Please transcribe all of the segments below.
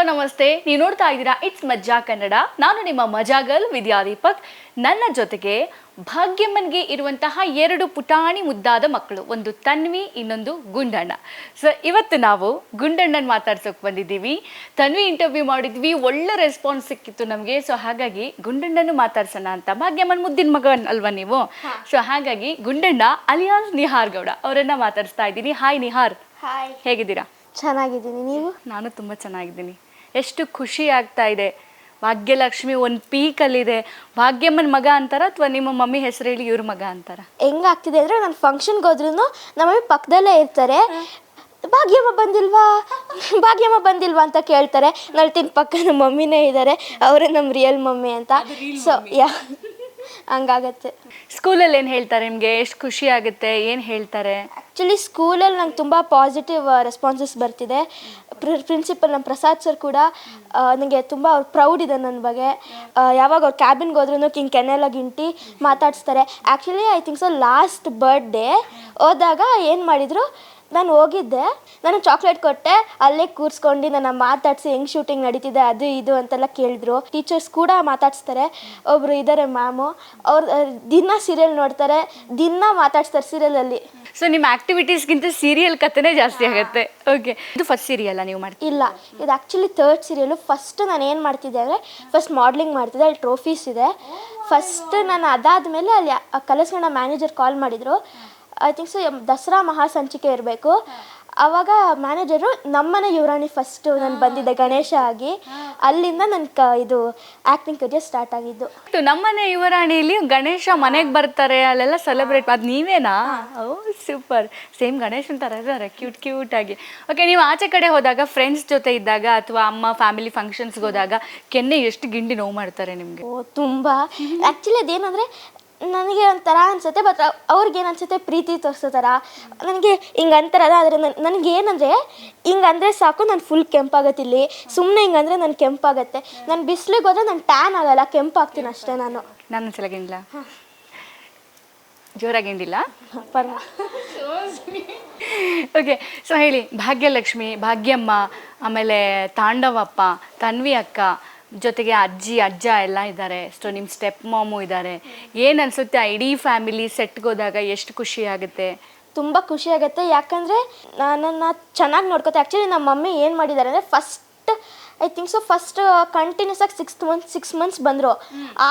Hello ನಮಸ್ತೆ. ನೀವು ನೋಡ್ತಾ ಇದ್ದೀರಾ ಇಟ್ಸ್ ಮಜ್ಜಾ ಕನ್ನಡ. ನಾನು ನಿಮ್ಮ ಮಜಾಗಲ್ ವಿದ್ಯಾ ದೀಪಕ್. ನನ್ನ ಜೊತೆಗೆ ಭಾಗ್ಯಮ್ಮನ್ಗೆ ಇರುವಂತಹ ಎರಡು ಪುಟಾಣಿ ಮುದ್ದಾದ ಮಕ್ಕಳು ಒಂದು ತನ್ವಿ ಇನ್ನೊಂದು ಗುಂಡಣ್ಣ. ಸೊ ಇವತ್ತು ನಾವು ಗುಂಡಣ್ಣನ ಮಾತಾಡ್ಸೋಕೆ ಬಂದಿದ್ದೀವಿ. ತನ್ವಿ ಇಂಟರ್ವ್ಯೂ ಮಾಡಿದ್ವಿ ಒಳ್ಳೆ ರೆಸ್ಪಾನ್ಸ್ ಸಿಕ್ಕಿತ್ತು ನಮಗೆ. ಸೊ ಹಾಗಾಗಿ ಗುಂಡಣ್ಣನು ಮಾತಾಡ್ಸೋಣ ಅಂತ. ಭಾಗ್ಯಮ್ಮನ್ ಮುದ್ದಿನ ಮಗ ಅಲ್ವಾ ನೀವು? ಸೊ ಹಾಗಾಗಿ ಗುಂಡಣ್ಣ ಅಲಿಯಾಸ್ ನಿಹಾರ್ ಗೌಡ ಅವರನ್ನ ಮಾತಾಡಿಸ್ತಾ ಇದ್ದೀನಿ. ಹಾಯ್ ನಿಹಾರ್. ಹಾಯ್ ಹೇಗಿದ್ದೀರಾ? ಚೆನ್ನಾಗಿದ್ದೀನಿ. ನೀವು? ನಾನು ತುಂಬ ಚೆನ್ನಾಗಿದ್ದೀನಿ. ಎಷ್ಟು ಖುಷಿ ಆಗ್ತಾ ಇದೆ. ಭಾಗ್ಯಲಕ್ಷ್ಮಿ ಒಂದು ಪೀಕಲ್ಲಿದೆ ಭಾಗ್ಯಮ್ಮನ ಮಗ ಅಂತಾರ ಅಥವಾ ನಿಮ್ಮ ಮಮ್ಮಿ ಹೆಸರು ಹೇಳಿ ಇವ್ರ ಮಗ ಅಂತಾರ? ಹೆಂಗಾಗ್ತಿದೆ ಅಂದರೆ ನಾನು ಫಂಕ್ಷನ್ಗೆ ಹೋದ್ರೂ ನಮ್ಮ ಪಕ್ಕದಲ್ಲೇ ಇರ್ತಾರೆ. ಭಾಗ್ಯಮ್ಮ ಬಂದಿಲ್ವಾ? ಭಾಗ್ಯಮ್ಮ ಬಂದಿಲ್ವಾ ಅಂತ ಕೇಳ್ತಾರೆ. ನಳ್ತಿನ ಪಕ್ಕ ನಮ್ಮ ಮಮ್ಮಿನೇ ಇದ್ದಾರೆ ಅವರೇ ನಮ್ಮ ರಿಯಲ್ ಮಮ್ಮಿ ಅಂತ. So ya. ಹಂಗಾಗತ್ತೆ. ಸ್ಕೂಲಲ್ಲಿ ಏನು ಹೇಳ್ತಾರೆ ನಿಮಗೆ? ಎಷ್ಟು ಖುಷಿ ಆಗುತ್ತೆ? ಏನು ಹೇಳ್ತಾರೆ? ಆ್ಯಕ್ಚುಲಿ ಸ್ಕೂಲಲ್ಲಿ ನಂಗೆ ತುಂಬ ಪಾಸಿಟಿವ್ ರೆಸ್ಪಾನ್ಸಸ್ ಬರ್ತಿದೆ. ಪ್ರಿನ್ಸಿಪಲ್ ನಮ್ಮ ಪ್ರಸಾದ್ ಸರ್ ಕೂಡ ನನಗೆ ತುಂಬ ಅವ್ರು ಪ್ರೌಡ್ ಇದೆ ನನ್ನ ಬಗ್ಗೆ. ಯಾವಾಗ ಅವ್ರು ಕ್ಯಾಬಿನ್ಗೆ ಹೋದ್ರೂ ಕಿಂಗ್ ಕೆನೆಲ್ಲ ಗಿಂಟಿ ಮಾತಾಡಿಸ್ತಾರೆ. Actually I think so last birthday ಹೋದಾಗ ಏನು ಮಾಡಿದರು, ನಾನು ಹೋಗಿದ್ದೆ, ನಾನು ಚಾಕ್ಲೇಟ್ ಕೊಟ್ಟೆ, ಅಲ್ಲೇ ಕೂರಿಸ್ಕೊಂಡು ನನ್ನ ಮಾತಾಡಿಸಿ ಹೆಂಗೆ ಶೂಟಿಂಗ್ ನಡೀತಿದೆ, ಅದು ಇದು ಅಂತೆಲ್ಲ ಕೇಳಿದ್ರು. ಟೀಚರ್ಸ್ ಕೂಡ ಮಾತಾಡಿಸ್ತಾರೆ, ಒಬ್ರು ಇದ್ದಾರೆ ಮ್ಯಾಮು, ಅವ್ರು, ದಿನ ಸೀರಿಯಲ್ ನೋಡ್ತಾರೆ, ದಿನ ಮಾತಾಡ್ಸ್ತಾರೆ ಸೀರಿಯಲಲ್ಲಿ ಸೊ ನಿಮ್ಮ ಆಕ್ಟಿವಿಟೀಸ್ಗಿಂತ ಸೀರಿಯಲ್ ಕಥೆನೇ ಜಾಸ್ತಿ ಆಗುತ್ತೆ. ಓಕೆ ಇದು ಫಸ್ಟ್ ಸೀರಿಯಲ್ಲ ನೀವು ಮಾಡ್ತೀವಿ ಇಲ್ಲ. ಇದು ಆ್ಯಕ್ಚುಲಿ ಥರ್ಡ್ ಸೀರಿಯಲು ಫಸ್ಟ್ ನಾನು ಏನು ಮಾಡ್ತಿದ್ದೆ ಅಂದರೆ ಫಸ್ಟ್ ಮಾಡ್ಲಿಂಗ್ ಮಾಡ್ತಿದ್ದೆ. ಅಲ್ಲಿ ಟ್ರೋಫೀಸ್ ಇದೆ. ಫಸ್ಟ್ ನಾನು ಅದಾದ ಮೇಲೆ ಅಲ್ಲಿ ಆ ಕಲಸ್ಗಣ ಮ್ಯಾನೇಜರ್ ಕಾಲ್ ಮಾಡಿದರು. ಐ ಥಿಂಕ್ ಸೊ ದಸರಾ ಮಹಾಸಂಚಿಕೆ ಇರಬೇಕು. ಆವಾಗ ಮ್ಯಾನೇಜರು ನಮ್ಮನೆ ಯುವರಾಣಿ ಫಸ್ಟು ನಾನು ಬಂದಿದ್ದೆ ಗಣೇಶ ಆಗಿ. ಅಲ್ಲಿಂದ ನನ್ನ ಕ ಇದು ಆ್ಯಕ್ಟಿಂಗ್ ಕರಿಯರ್ ಸ್ಟಾರ್ಟ್ ಆಗಿದ್ದು. ನಮ್ಮನೆ ಯುವರಾಣಿಲಿ ಗಣೇಶ ಮನೆಗೆ ಬರ್ತಾರೆ ಅಲ್ಲೆಲ್ಲ ಸೆಲೆಬ್ರೇಟ್ ಅದು ನೀವೇನಾ? ಓ ಸೂಪರ್ ಸೇಮ್ ಗಣೇಶನ್ ಥರ ಇದ್ದಾರೆ ಕ್ಯೂಟ್ ಕ್ಯೂಟ್ ಆಗಿ. ಓಕೆ ನೀವು ಆಚೆ ಕಡೆ ಹೋದಾಗ ಫ್ರೆಂಡ್ಸ್ ಜೊತೆ ಇದ್ದಾಗ ಅಥವಾ ಅಮ್ಮ ಫ್ಯಾಮಿಲಿ ಫಂಕ್ಷನ್ಸ್ಗೆ ಹೋದಾಗ ಕೆನ್ನೆ ಎಷ್ಟು ಗಿಂಡಿ ನೋವು ಮಾಡ್ತಾರೆ ನಿಮಗೆ? ಓ ತುಂಬ. ಆ್ಯಕ್ಚುಲಿ ಅದೇನಂದರೆ ನನಗೆ ಒಂಥರ ಅನ್ಸುತ್ತೆ ಬಟ್ ಅವ್ರಿಗೇನು ಅನ್ಸುತ್ತೆ? ಪ್ರೀತಿ ತೋರಿಸೋ ಥರ ನನಗೆ ಹಿಂಗೆ ಅಂತಾರಲ್ಲ ಆದರೆ ನನಗೆ ಏನಂದರೆ ಹಿಂಗೆ ಅಂದರೆ ಸಾಕು ನಾನು ಫುಲ್ ಕೆಂಪಾಗತ್ತೆ ಇಲ್ಲಿ. ಸುಮ್ಮನೆ ಹಿಂಗಂದರೆ ನಾನು ಕೆಂಪಾಗತ್ತೆ. ನಾನು ಬಿಸಿಲಿಗೆ ಹೋದ್ರೆ ನಾನು ಟ್ಯಾನ್ ಆಗಲ್ಲ ಕೆಂಪಾಗ್ತೀನಿ ಅಷ್ಟೇ ನಾನು. ನನ್ನ ಸಲ ಗಿಂಡ್ಲ? ಜೋರಾಗಿ ಗಿಂಡಿಲ್ಲ? ಪರ್ವ. ಓಕೆ ಸೊ ಹೇಳಿ ಭಾಗ್ಯಲಕ್ಷ್ಮಿ ಭಾಗ್ಯಮ್ಮ ಆಮೇಲೆ ತಾಂಡವಪ್ಪ ತನ್ವಿ ಅಕ್ಕ ಜೊತೆಗೆ ಅಜ್ಜಿ, ಅಜ್ಜ ಎಲ್ಲ ಇದ್ದಾರೆ ಸೊ ನಿಮ್ಮ ಸ್ಟೆಪ್ ಮಾಮು ಇದ್ದಾರೆ ಏನು ಅನಿಸುತ್ತೆ ಆ ಇಡೀ ಫ್ಯಾಮಿಲಿ ಸೆಟ್ಗೆ ಹೋದಾಗ ಎಷ್ಟು ಖುಷಿ ಆಗುತ್ತೆ? ತುಂಬ ಖುಷಿ ಆಗುತ್ತೆ. ಯಾಕಂದರೆ ನನ್ನನ್ನು ಚೆನ್ನಾಗಿ ನೋಡ್ಕೊತೆ. ಆ್ಯಕ್ಚುಲಿ ನಮ್ಮ ಮಮ್ಮಿ ಏನು ಮಾಡಿದ್ದಾರೆ ಅಂದರೆ first I think so first continuous ಆಗಿ ಸಿಕ್ಸ್ ಮಂತ್ ಸಿಕ್ಸ್ ಮಂತ್ಸ್ ಬಂದರು.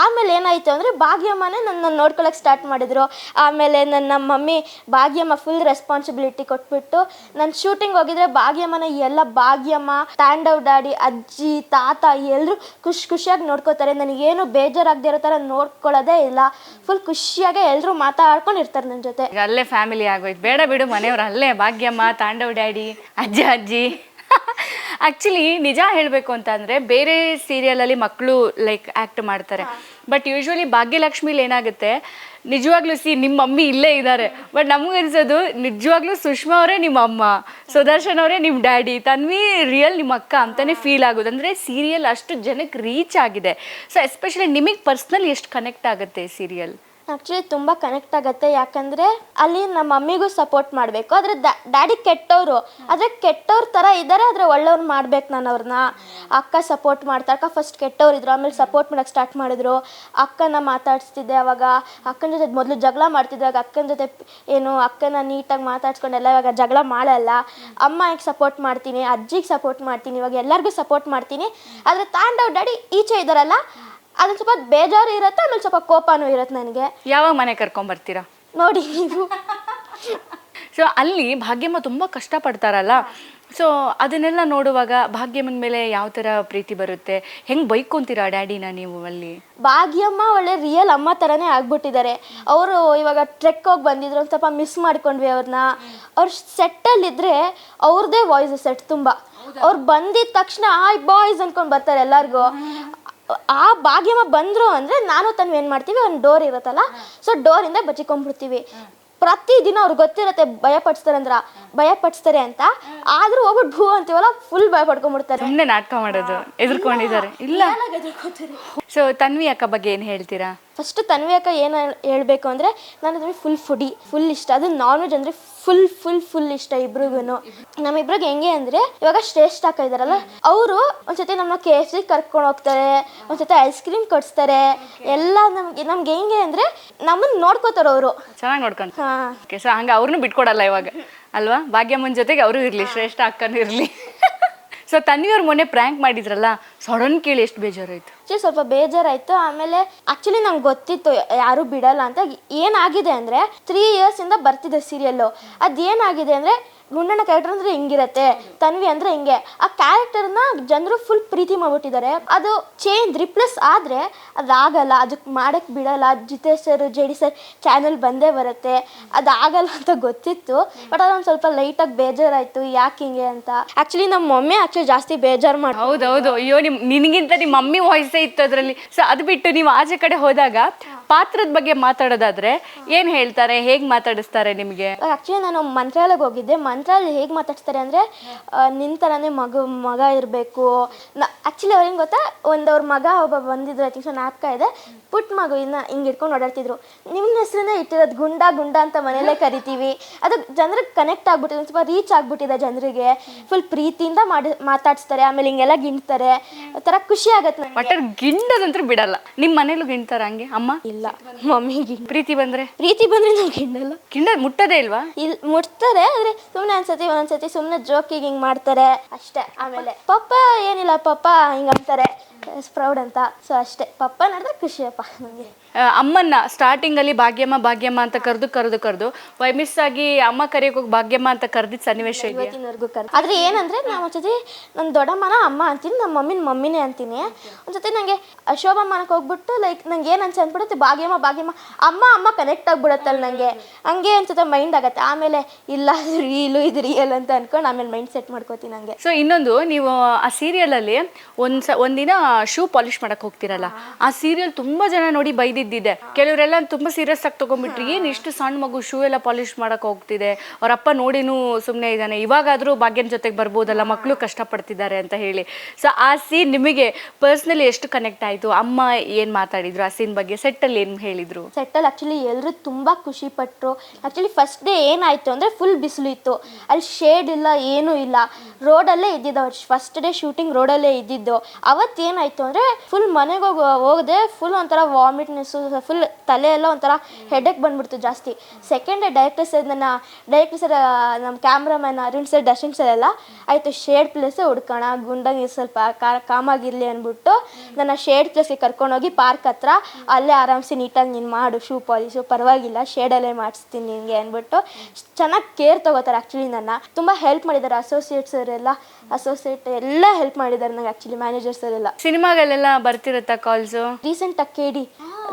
ಆಮೇಲೆ ಏನಾಯಿತು ಅಂದರೆ, ಭಾಗ್ಯಮ್ಮನೇ ನನ್ನ ನೋಡ್ಕೊಳಕ್ಕೆ ಸ್ಟಾರ್ಟ್ ಮಾಡಿದರು. ಆಮೇಲೆ ನನ್ನ ಮಮ್ಮಿ ಭಾಗ್ಯಮ್ಮ ಫುಲ್ ರೆಸ್ಪಾನ್ಸಿಬಿಲಿಟಿ ಕೊಟ್ಬಿಟ್ಟು, ನಾನು ಶೂಟಿಂಗ್ ಹೋಗಿದ್ರೆ ಭಾಗ್ಯಮ್ಮನ ಎಲ್ಲ ಭಾಗ್ಯಮ್ಮ ತಾಂಡವ್ ಡ್ಯಾಡಿ ಅಜ್ಜಿ, ತಾತ ಎಲ್ಲರೂ ಖುಷಿ ಖುಷಿಯಾಗಿ ನೋಡ್ಕೋತಾರೆ. ನನಗೇನು ಬೇಜಾರಾಗದೇ ಇರೋ ಥರ ನೋಡ್ಕೊಳ್ಳೋದೇ ಇಲ್ಲ. ಫುಲ್ ಖುಷಿಯಾಗೆ ಎಲ್ಲರೂ ಮಾತಾಡ್ಕೊಂಡು ಇರ್ತಾರೆ ನನ್ನ ಜೊತೆ. ಅಲ್ಲೇ ಫ್ಯಾಮಿಲಿ ಆಗೋಯ್ತು. ಬೇಡ ಬಿಡು ಮನೆಯವ್ರು, ಅಲ್ಲೇ ಭಾಗ್ಯಮ್ಮ ತಾಂಡವ್ ಡ್ಯಾಡಿ ಅಜ್ಜ, ಅಜ್ಜಿ. ಆ್ಯಕ್ಚುಲಿ ನಿಜ ಹೇಳಬೇಕು ಅಂತಂದರೆ ಬೇರೆ ಸೀರಿಯಲಲ್ಲಿ ಮಕ್ಕಳು ಲೈಕ್ ಆ್ಯಕ್ಟ್ ಮಾಡ್ತಾರೆ. ಬಟ್ ಯೂಶ್ವಲಿ ಭಾಗ್ಯಲಕ್ಷ್ಮಿಲಿ ಏನಾಗುತ್ತೆ, ನಿಜವಾಗ್ಲೂ ಸಿ ನಿಮ್ಮ ಮಮ್ಮಿ ಇಲ್ಲೇ ಇದ್ದಾರೆ. ಬಟ್ ನಮಗೆ ಅನ್ಸೋದು, ನಿಜವಾಗ್ಲೂ ಸುಷ್ಮಾ ಅವರೇ ನಿಮ್ಮ ಅಮ್ಮ, ಸುದರ್ಶನ್ ಅವರೇ ನಿಮ್ಮ ಡ್ಯಾಡಿ ತನ್ವಿ ರಿಯಲ್ ನಿಮ್ಮ ಅಕ್ಕ ಅಂತಲೇ ಫೀಲ್ ಆಗೋದು. ಅಂದರೆ ಸೀರಿಯಲ್ ಅಷ್ಟು ಜನಕ್ಕೆ ರೀಚ್ ಆಗಿದೆ. ಸೊ ಎಸ್ಪೆಷಲಿ ನಿಮಗೆ ಪರ್ಸ್ನಲ್ ಎಷ್ಟು ಕನೆಕ್ಟ್ ಆಗುತ್ತೆ ಸೀರಿಯಲ್ ಆ್ಯಕ್ಚುಲಿ ತುಂಬ ಕನೆಕ್ಟ್ ಆಗುತ್ತೆ. ಯಾಕಂದರೆ ಅಲ್ಲಿ ನಮ್ಮ ಮಮ್ಮಿಗೂ ಸಪೋರ್ಟ್ ಮಾಡಬೇಕು. ಆದರೆ ಡ್ಯಾಡಿ ಕೆಟ್ಟವರು. ಆದರೆ ಕೆಟ್ಟವ್ರ ಥರ ಇದ್ದಾರೆ ಆದರೆ ಒಳ್ಳೆಯವ್ರು ಮಾಡ್ಬೇಕು ನಾನು ಅವ್ರನ್ನ ಅಕ್ಕ ಸಪೋರ್ಟ್ ಮಾಡ್ತಾ, ಅಕ್ಕ ಫಸ್ಟ್ ಕೆಟ್ಟವ್ರು ಇದ್ರು, ಆಮೇಲೆ ಸಪೋರ್ಟ್ ಮಾಡೋಕ್ಕೆ ಸ್ಟಾರ್ಟ್ ಮಾಡಿದ್ರು. ಅಕ್ಕನ ಮಾತಾಡಿಸ್ತಿದ್ದೆ ಅವಾಗ. ಅಕ್ಕನ ಜೊತೆ ಮೊದಲು ಜಗಳ ಮಾಡ್ತಿದ್ದಾಗ ಅಕ್ಕನ ಜೊತೆ ಏನು, ಅಕ್ಕನ ನೀಟಾಗಿ ಮಾತಾಡ್ಸ್ಕೊಂಡೆಲ್ಲ ಇವಾಗ ಜಗಳ ಮಾಡಲ್ಲ. ಅಮ್ಮಗೆ ಸಪೋರ್ಟ್ ಮಾಡ್ತೀನಿ, ಅಜ್ಜಿಗೆ ಸಪೋರ್ಟ್ ಮಾಡ್ತೀನಿ, ಇವಾಗ ಎಲ್ಲರಿಗೂ ಸಪೋರ್ಟ್ ಮಾಡ್ತೀನಿ. ಆದರೆ ತಾಂಡವ್ ಡ್ಯಾಡಿ ಈಚೆ ಇದ್ದಾರಲ್ಲ ಅದೊಂದು ಸ್ವಲ್ಪ ಬೇಜಾರು ಇರುತ್ತೆ ಆಮೇಲೆ ಸ್ವಲ್ಪ ಕೋಪನೂ ಇರುತ್ತೆ ನನಗೆ. ಯಾವಾಗ ಮನೆ ಕರ್ಕೊಂಬರ್ತೀರಾ? ನೋಡಿ ನೀವು. ಸೊ ಅಲ್ಲಿ ಭಾಗ್ಯಮ್ಮ ತುಂಬ ಕಷ್ಟಪಡ್ತಾರಲ್ಲ. ಸೊ ಅದನ್ನೆಲ್ಲ ನೋಡುವಾಗ ಭಾಗ್ಯಮ್ಮನ ಮೇಲೆ ಯಾವ ಥರ ಪ್ರೀತಿ ಬರುತ್ತೆ? ಹೆಂಗೆ ಬೈಕೊಂತೀರಾ ಡ್ಯಾಡಿನ ನೀವು ಅಲ್ಲಿ? ಭಾಗ್ಯಮ್ಮ ಒಳ್ಳೆ ರಿಯಲ್ ಅಮ್ಮ ಥರನೇ ಆಗ್ಬಿಟ್ಟಿದ್ದಾರೆ. ಅವರು ಇವಾಗ ಟ್ರೆಕ್ ಹೋಗಿ ಬಂದಿದ್ರು ಒಂದು ಸ್ವಲ್ಪ ಮಿಸ್ ಮಾಡ್ಕೊಂಡ್ವಿ ಅವ್ರನ್ನ ಅಲ್ಲಿ ಸೆಟ್ಟಲ್ಲಿದ್ದರೆ ಅವ್ರದ್ದೇ ವಾಯ್ಸ್ ಸೆಟ್ ತುಂಬ. ಅವ್ರು ಬಂದಿದ ತಕ್ಷಣ ಆಯ್ ಬಾಯ್ಸ್ ಅಂದ್ಕೊಂಡು ಬರ್ತಾರೆ ಎಲ್ಲರಿಗೂ. ಆ ಭಾಗ್ಯಮ್ಮ ಬಂದ್ರು ಅಂದ್ರೆ ನಾನು ತನ್ವಿ ಏನ್ ಮಾಡ್ತೀವಿ ಒಂದು ಡೋರ್ ಇರುತ್ತಲ್ಲ ಸೊ ಡೋರಿಂದ ಬಚ್ಚಿಕೊಂಡ್ಬಿಡ್ತೀವಿ. ಪ್ರತಿದಿನ ಅವ್ರು ಗೊತ್ತಿರುತ್ತೆ ಭಯ ಪಡಿಸ್ತಾರೆ ಅಂದ್ರ ಭಯ ಪಡಿಸ್ತಾರೆ ಅಂತ ಆದ್ರೂ ಹೋಗ್ಬಿಟ್ಟು ಭೂ ಅಂತೀವಲ್ಲ ಫುಲ್ ಭಯ ಪಡ್ಕೊಂಡ್ಬಿಡ್ತಾರೆ ಸುಮ್ಮನೆ ನಾಟಕ ಮಾಡೋದು ಎದುರ್ಕೊಂಡಿದ್ದಾರೆ. ಇಲ್ಲ. ಸೊ ತನ್ವಿ ಅಕ್ಕ ಬಗ್ಗೆ ಏನು ಹೇಳ್ತೀರಾ? ಫಸ್ಟ್ ತನ್ವಿ ಅಕ್ಕ ಏನು ಹೇಳ್ಬೇಕು ಅಂದ್ರೆ ನಾನು ಅದ್ರ ಫುಲ್ ಫುಡಿ ಫುಲ್ ಇಷ್ಟ. ಅದು ನಾನ್ ವೆಜ್ ಅಂದರೆ ಫುಲ್ ಫುಲ್ ಫುಲ್ ಇಷ್ಟ ಇಬ್ರಿಗೂ ನಮ್ಮಿಬ್ರಿಗೆ ಹೆಂಗೆ ಅಂದ್ರೆ ಇವಾಗ ಶ್ರೇಷ್ಠ ಅಕ್ಕ ಇದಾರಲ್ಲ ಅವರು ಒಂದ್ಸತಿ ನಮ್ಮ ಕೆ ಎಫ್ ಸಿ ಕರ್ಕೊಂಡು ಹೋಗ್ತಾರೆ ಒಂದ್ಸತಿ ಐಸ್ ಕ್ರೀಮ್ ಕೊಡಿಸ್ತಾರೆ. ಎಲ್ಲ ನಮ್ಗೆ ನಮ್ಗೆ ಹೆಂಗೆ ಅಂದ್ರೆ ನಮ್ಮನ್ನ ನೋಡ್ಕೋತಾರೆ ಅವರು. ಚೆನ್ನಾಗಿ ನೋಡ್ಕೊಂತ ಹಾ. ಓಕೆ ಸೊ ಹಂಗೆ ಅವ್ರನ್ನೂ ಬಿಟ್ಕೊಡಲ್ಲ ಇವಾಗ. ಅಲ್ವಾ? ಭಾಗ್ಯಮ್ಮನ ಜೊತೆಗೆ ಅವರು ಇರಲಿ ಶ್ರೇಷ್ಠ ಅಕ್ಕನೂ ಇರಲಿ. ಸೊ ತನ್ವಿಯವ್ರು ಮೊನ್ನೆ ಪ್ರ್ಯಾಂಕ್ ಮಾಡಿದ್ರಲ್ಲ ಸಡನ್ ಕೇಳಿ ಎಷ್ಟು ಬೇಜಾರಾಯ್ತು? ಆಕ್ಚುಲಿ ಸ್ವಲ್ಪ ಬೇಜಾರಾಯ್ತು. ಆಮೇಲೆ ಆಕ್ಚುಲಿ ನಂಗೆ ಗೊತ್ತಿತ್ತು, ಯಾರು ಬಿಡಲ್ಲ ಅಂತ. ಏನಾಗಿದೆ ಅಂದ್ರೆ ತ್ರೀ ಇಯರ್ಸ್ ಇಂದ ಬರ್ತಿದೆ ಸೀರಿಯಲ್ಲು ಅದೇನಾಗಿದೆ ಅಂದ್ರೆ ಗುಂಡಣ್ಣ ಕ್ಯಾರೆಕ್ಟರ್ ಅಂದ್ರೆ ಹಿಂಗಿರತ್ತೆ ತನ್ವಿ ಅಂದ್ರೆ ಹಿಂಗೆ ಆ ಕ್ಯಾರೆಕ್ಟರ್ನ ಜನರು ಫುಲ್ ಪ್ರೀತಿ ಮಾಡ್ಬಿಟ್ಟಿದ್ದಾರೆ ಅದು ಚೇಂಜ್ ರಿಪ್ಲೇಸ್ ಆದ್ರೆ ಅದಾಗಲ್ಲ ಅದಕ್ಕೆ ಮಾಡಕ್ ಬಿಡಲ್ಲ. Jitesh sir J D sir channel ಬಂದೇ ಬರುತ್ತೆ. ಅದಾಗಲ್ಲ ಅಂತ ಗೊತ್ತಿತ್ತು ಬಟ್ ಅದೊಂದು ಸ್ವಲ್ಪ ಲೈಟಾಗಿ ಬೇಜಾರಾಯ್ತು ಯಾಕೆ ಹಿಂಗೆ ಅಂತ. ಆಕ್ಚುಲಿ ನಮ್ಮ ಮಮ್ಮಿ ಆಕ್ಚುಲಿ ಜಾಸ್ತಿ ಬೇಜಾರು ಮಾಡಿ ಹೌದೌದು. ಅಯ್ಯೋ ನಿಮ್ ನಿನಗಿಂತ ನಿಮ್ಮ ಮಮ್ಮಿ ವಾಯ್ಸೇ ಇತ್ತು ಅದರಲ್ಲಿ. ಸೊ ಅದು ಬಿಟ್ಟು ನೀವು ಆಚೆ ಕಡೆ ಹೋದಾಗ ಪಾತ್ರದ ಬಗ್ಗೆ ಮಾತಾಡೋದಾದ್ರೆ ಏನ್ ಹೇಳ್ತಾರೆ? ಹೇಗ್ ಮಾತಾಡಿಸ್ತಾರೆ ನಿಮಗೆ? ಆಕ್ಚುಲಿ ನಾನು ಮಂತ್ರಾಲಯಕ್ಕೆ ಹೋಗಿದ್ದೆ ಮಂತ್ರಾಲಯ ಹೇಗೆ ಮಾತಾಡ್ತಾರೆ ಅಂದರೆ ನಿನ್ನ ಥರನೇ ಮಗ ಮಗ ಇರಬೇಕು. ನ ಆ್ಯಕ್ಚುಲಿ ಅವ್ರಿಗೆ ಗೊತ್ತಾ? ಒಂದು ಅವ್ರ ಮಗ ಒಬ್ಬ ಬಂದಿದ್ರು ಐ ಥಿಂಕ್ ಸೊ ನಾಪ್ಕ ಇದೆ. ಪುಟ್ಟ ಮಗು ಇನ್ನ ಹಿಂಗೆ ಇಟ್ಕೊಂಡು ಓಡಾಡ್ತಿದ್ರು. ನಿಮ್ಮ ಹೆಸರನ್ನೇ ಇಟ್ಟಿರೋದು ಗುಂಡ ಗುಂಡ ಅಂತ ಮನೆಯಲ್ಲೇ ಕರಿತೀವಿ. ಅದು ಜನರಿಗೆ ಕನೆಕ್ಟ್ ಆಗ್ಬಿಟ್ಟಿದೆ ಒಂದು ಸ್ವಲ್ಪ ರೀಚ್ ಆಗ್ಬಿಟ್ಟಿದೆ ಜನರಿಗೆ. ಫುಲ್ ಪ್ರೀತಿಯಿಂದ ಮಾಡಿ ಮಾತಾಡಿಸ್ತಾರೆ ಆಮೇಲೆ ಹಿಂಗೆಲ್ಲ ಗಿಣ್ತಾರೆ. ಒಂಥರ ಖುಷಿ ಆಗತ್ತೆ ಒಟ್ಟಾರೆ ಗಿಂಡದಂತೂ ಬಿಡಲ್ಲ. ನಿಮ್ಮ ಮನೇಲೂ ಗಿಂಡ್ತಾರ ಹಂಗೆ? ಅಮ್ಮ? ಇಲ್ಲ ಮಮ್ಮಿಗೆ ಪ್ರೀತಿ ಬಂದ್ರೆ? ಪ್ರೀತಿ ಬಂದ್ರೆ ನಾವು ಗಿಂಡಲ್ಲ ಗಿಂಡ ಮುಟ್ಟದೇ ಇಲ್ವಾ? ಇಲ್ಲಿ ಮುಟ್ತಾರೆ ಆದ್ರೆ ಸುಮ್ಮನೆ ಅನ್ಸತಿ ಒಂದೊಂದ್ಸತಿ ಸುಮ್ಮನೆ ಜೋಕಿಗೆ ಹಿಂಗೆ ಮಾಡ್ತಾರೆ. ಅಷ್ಟೇ ಆಮೇಲೆ ಪಪ್ಪ ಏನಿಲ್ಲ ಪಪ್ಪ ಹಿಂಗೆ ಅಂತಾರೆ. ಪ್ರೌಡ್ ಅಂತ. ಸೊ ಅಷ್ಟೇ. ಪಪ್ಪ ನಡೆದ್ರೆ ಖುಷಿಯಪ್ಪ ನನಗೆ ಅಮ್ಮನ್ನ ಸ್ಟಾರ್ಟಿಂಗ್ ಅಲ್ಲಿ ಭಾಗ್ಯಮ್ಮ ಭಾಗ್ಯಮ್ಮ ಅಂತ ಕರೆದು ಕರೆದು ಕರೆದು. ವೈ ಮಿಸ್ ಆಗಿ ಅಮ್ಮ ಕರೆಯೋಕೆ ಭಾಗ್ಯಮ್ಮ ಅಂತ ಕರೆದಿದ್ದ ಸನ್ನಿವೇಶ ಇದೆಯಾ? ಇವತ್ತಿನವರೆಗೂ ಕರ್ ಆದ್ರೆ ಏನಂದ್ರೆ ನಾವು ಜೊತೆ ನನ್ನ ದೊಡ್ಡಮ್ಮನ ಅಮ್ಮ ಅಂತೀನಿ ನಮ್ಮ ಮಮ್ಮಿನ ಮಮ್ಮಿನೇ ಅಂತೀನಿ. ಒಂದ್ಸತಿ ನನಗೆ ಶೋಭಮ್ಮನಕ್ಕೆ ಹೋಗ್ಬಿಟ್ಟು ಲೈಕ್ ನಂಗೆ ಏನು ಅನ್ಸಿ ಅಂದ್ಬಿಡುತ್ತೆ ಭಾಗ್ಯಮ್ಮ ಭಾಗ್ಯಮ್ಮ ಅಮ್ಮ ಅಮ್ಮ ಕನೆಕ್ಟ್ ಆಗ್ಬಿಡುತ್ತಲ್ಲ ನನಗೆ ಹಂಗೆ ಅನ್ಸುತ್ತೆ ಮೈಂಡ್ ಆಗತ್ತೆ. ಆಮೇಲೆ ಇಲ್ಲ ಅದು ರೀಲು ಇದು ರಿಯಲ್ ಅಂತ ಅನ್ಕೊಂಡು ಆಮೇಲೆ ಮೈಂಡ್ ಸೆಟ್ ಮಾಡ್ಕೋತೀನಿ ನಂಗೆ. ಸೊ ಇನ್ನೊಂದು ನೀವು ಆ ಸೀರಿಯಲ್ ಅಲ್ಲಿ ಒಂದ್ ಸ ಒಂದಿನ ಶೂ ಪಾಲಿಶ್ ಮಾಡಕ್ ಹೋಗ್ತಿರಲ್ಲ. ಆ ಸೀರಿಯಲ್ ತುಂಬಾ ಜನ ನೋಡಿ ಬೈದಿದ್ದಿದೆ. ಕೆಲವರೆಲ್ಲ ತುಂಬಾ ಸೀರಿಯಸ್ ಆಗಿ ತಗೊಂಡ್ಬಿಟ್ರಿ. ಏನ್ ಇಷ್ಟು ಸಣ್ಣ ಮಗು ಶೂ ಎಲ್ಲ ಪಾಲಿಶ್ ಮಾಡಕ್ ಹೋಗ್ತಿದೆ? ಅವ್ರ ಅಪ್ಪ ನೋಡಿನೂ ಸುಮ್ಮನೆ ಇದ್ದಾನೆ. ಇವಾಗಾದ್ರೂ ಭಾಗ್ಯನ ಜೊತೆಗೆ ಬರ್ಬೋದಲ್ಲ ಮಕ್ಕಳು ಕಷ್ಟಪಡ್ತಿದ್ದಾರೆ ಅಂತ ಹೇಳಿ. ಸೊ ಆ ಸೀನ್ ನಿಮಗೆ ಪರ್ಸ್ನಲಿ ಎಷ್ಟು ಕನೆಕ್ಟ್ ಆಯ್ತು? ಅಮ್ಮ ಏನ್ ಮಾತಾಡಿದ್ರು ಆ ಸೀನ್ ಬಗ್ಗೆ? ಸೆಟ್ ಅಲ್ಲಿ ಏನ್ ಹೇಳಿದ್ರು? ಸೆಟ್ಟಲ್ಲಿ ಆಕ್ಚುಲಿ ಎಲ್ಲರೂ ತುಂಬಾ ಖುಷಿ ಪಟ್ರು. ಆಕ್ಚುಲಿ ಫಸ್ಟ್ ಡೇ ಏನಾಯ್ತು ಅಂದ್ರೆ ಫುಲ್ ಬಿಸಿಲು ಇತ್ತು. ಅಲ್ಲಿ ಶೇಡ್ ಇಲ್ಲ ಏನೂ ಇಲ್ಲ. ರೋಡಲ್ಲೇ ಇದ್ದಿದ್ದು ಫಸ್ಟ್ ಡೇ ಶೂಟಿಂಗ್ ರೋಡಲ್ಲೇ ಇದ್ದಿದ್ದು. ಅವತ್ತು ಅಂದ್ರೆ ಅಂದರೆ ಫುಲ್ ಮನೆಗೆ ಹೋಗಿ ಹೋಗದೆ ಫುಲ್ ಒಂಥರ ವಾಮಿಟ್ನೆಸ್ಸು ಫುಲ್ ತಲೆ ಎಲ್ಲ ಒಂಥರ ಹೆಡಕ್ ಬಂದ್ಬಿಡ್ತು ಜಾಸ್ತಿ. ಸೆಕೆಂಡ್ ಡೈರೆಕ್ಟರ್ ಸರ್ ನನ್ನ ಡೈರೆಕ್ಟರ್ ಸರ್ ನಮ್ಮ cameraman Arun sir Darshan sir ಎಲ್ಲ ಆಯಿತು ಶೇಡ್ ಪ್ಲೇಸೇ ಹುಡ್ಕೋಣ, ಗುಂಡಂಗೆ ಸ್ವಲ್ಪ ಕಾಮಾಗಿರ್ಲಿ ಅಂದ್ಬಿಟ್ಟು ನನ್ನ ಶೇಡ್ ಪ್ಲೇಸ್ಗೆ ಕರ್ಕೊಂಡೋಗಿ ಪಾರ್ಕ್ ಹತ್ರ ಅಲ್ಲೇ ಆರಾಮ್ಸಿ ನೀಟಾಗಿ ನೀನು ಮಾಡು ಶೂ ಪಾಲಿಶು ಪರವಾಗಿಲ್ಲ ಶೇಡಲ್ಲೇ ಮಾಡಿಸ್ತೀನಿ ನಿನಗೆ ಅಂದ್ಬಿಟ್ಟು ಚೆನ್ನಾಗಿ ಕೇರ್ ತಗೋತಾರೆ ಆ್ಯಕ್ಚುಲಿ ನನ್ನ. ತುಂಬ ಹೆಲ್ಪ್ ಮಾಡಿದ್ದಾರೆ ಅಸೋಸಿಯೇಟ್ಸ್ ಅವರೆಲ್ಲ ಅಸೋಸಿಯೇಟ್ ಎಲ್ಲ ಹೆಲ್ಪ್ ಮಾಡಿದ್ದಾರೆ ನಂಗೆ ಆಕ್ಚುಲಿ ಮ್ಯಾನೇಜರ್ ಸರ್ ಎಲ್ಲ ಸಿನಿಮಾಗಳೆಲ್ಲ ಬರ್ತಿರತ್ತಾ ಕಾಲ್ಸು ರೀಸೆಂಟಾಗಿ ಕೇಳಿ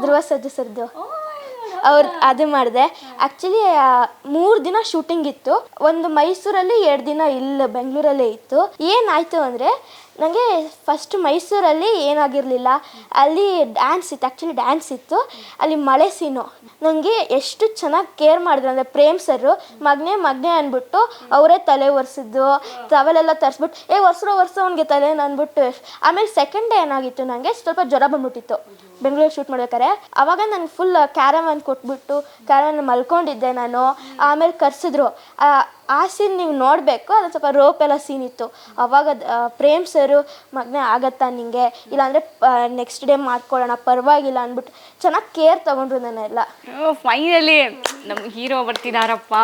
ಧ್ರುವ ಸರ್ಜು ಸರ್ದು. ಅವ್ರು ಅದು ಮಾಡಿದೆ. ಆ್ಯಕ್ಚುಲಿ ಮೂರು ದಿನ ಶೂಟಿಂಗ್ ಇತ್ತು. ಒಂದು ಮೈಸೂರಲ್ಲಿ ಎರಡು ದಿನ ಇಲ್ಲ ಬೆಂಗಳೂರಲ್ಲೇ ಇತ್ತು. ಏನಾಯ್ತು ಅಂದರೆ ನನಗೆ ಫಸ್ಟ್ ಮೈಸೂರಲ್ಲಿ ಏನಾಗಿರಲಿಲ್ಲ. ಅಲ್ಲಿ ಡ್ಯಾನ್ಸ್ ಇತ್ತು ಆ್ಯಕ್ಚುಲಿ ಡ್ಯಾನ್ಸ್ ಇತ್ತು. ಅಲ್ಲಿ ಮಳೆ ಸೀನು ನನಗೆ ಎಷ್ಟು ಚೆನ್ನಾಗಿ ಕೇರ್ ಮಾಡಿದ್ರು, ಅಂದರೆ ಪ್ರೇಮ್ ಸರ್ ಮಗನೇ ಮಗನೇ ಅಂದ್ಬಿಟ್ಟು ಅವರೇ ತಲೆ ಒರೆಸಿದ್ದು ಟವೆಲೆಲ್ಲ ತರಿಸ್ಬಿಟ್ಟು, ಏ ವರ್ಷ ವರ್ಷ ಅವನಿಗೆ ತಲೆ ಅಂದ್ಬಿಟ್ಟು ಆಮೇಲೆ ಸೆಕೆಂಡ್ ಡೇ ಏನಾಗಿತ್ತು ನನಗೆ ಸ್ವಲ್ಪ ಜ್ವರ ಬಂದ್ಬಿಟ್ಟಿತ್ತು. ಬೆಂಗಳೂರು ಶೂಟ್ ಮಾಡ್ಬೇಕಾರೆ ಅವಾಗ ನಾನು ಫುಲ್ ಕ್ಯಾರವನ್ ಕೊಟ್ಬಿಟ್ಟು ಕ್ಯಾರವನ್ ಮಲ್ಕೊಂಡಿದ್ದೆ ನಾನು. ಆಮೇಲೆ ಕರ್ಸಿದ್ರು. ಆ ಸೀನ್ ನೀವು ನೋಡಬೇಕು ಅದು ಸ್ವಲ್ಪ ರೋಪ್ ಎಲ್ಲ ಸೀನ್ ಇತ್ತು. ಅವಾಗ ಪ್ರೇಮ್ ಸರು ಮಗನೇ ಆಗತ್ತಾ ನಿಂಗೆ? ಇಲ್ಲಾಂದರೆ ನೆಕ್ಸ್ಟ್ ಡೇ ಮಾಡ್ಕೊಳ್ಳೋಣ ಪರವಾಗಿಲ್ಲ ಅಂದ್ಬಿಟ್ಟು ಚೆನ್ನಾಗಿ ಕೇರ್ ತಗೊಂಡ್ರು ನಾನು ನನ್ನೆಲ್ಲ ಫೈನಲಿ ನಮ್ಮ ಹೀರೋ ಬರ್ತಿದಾರಪ್ಪ.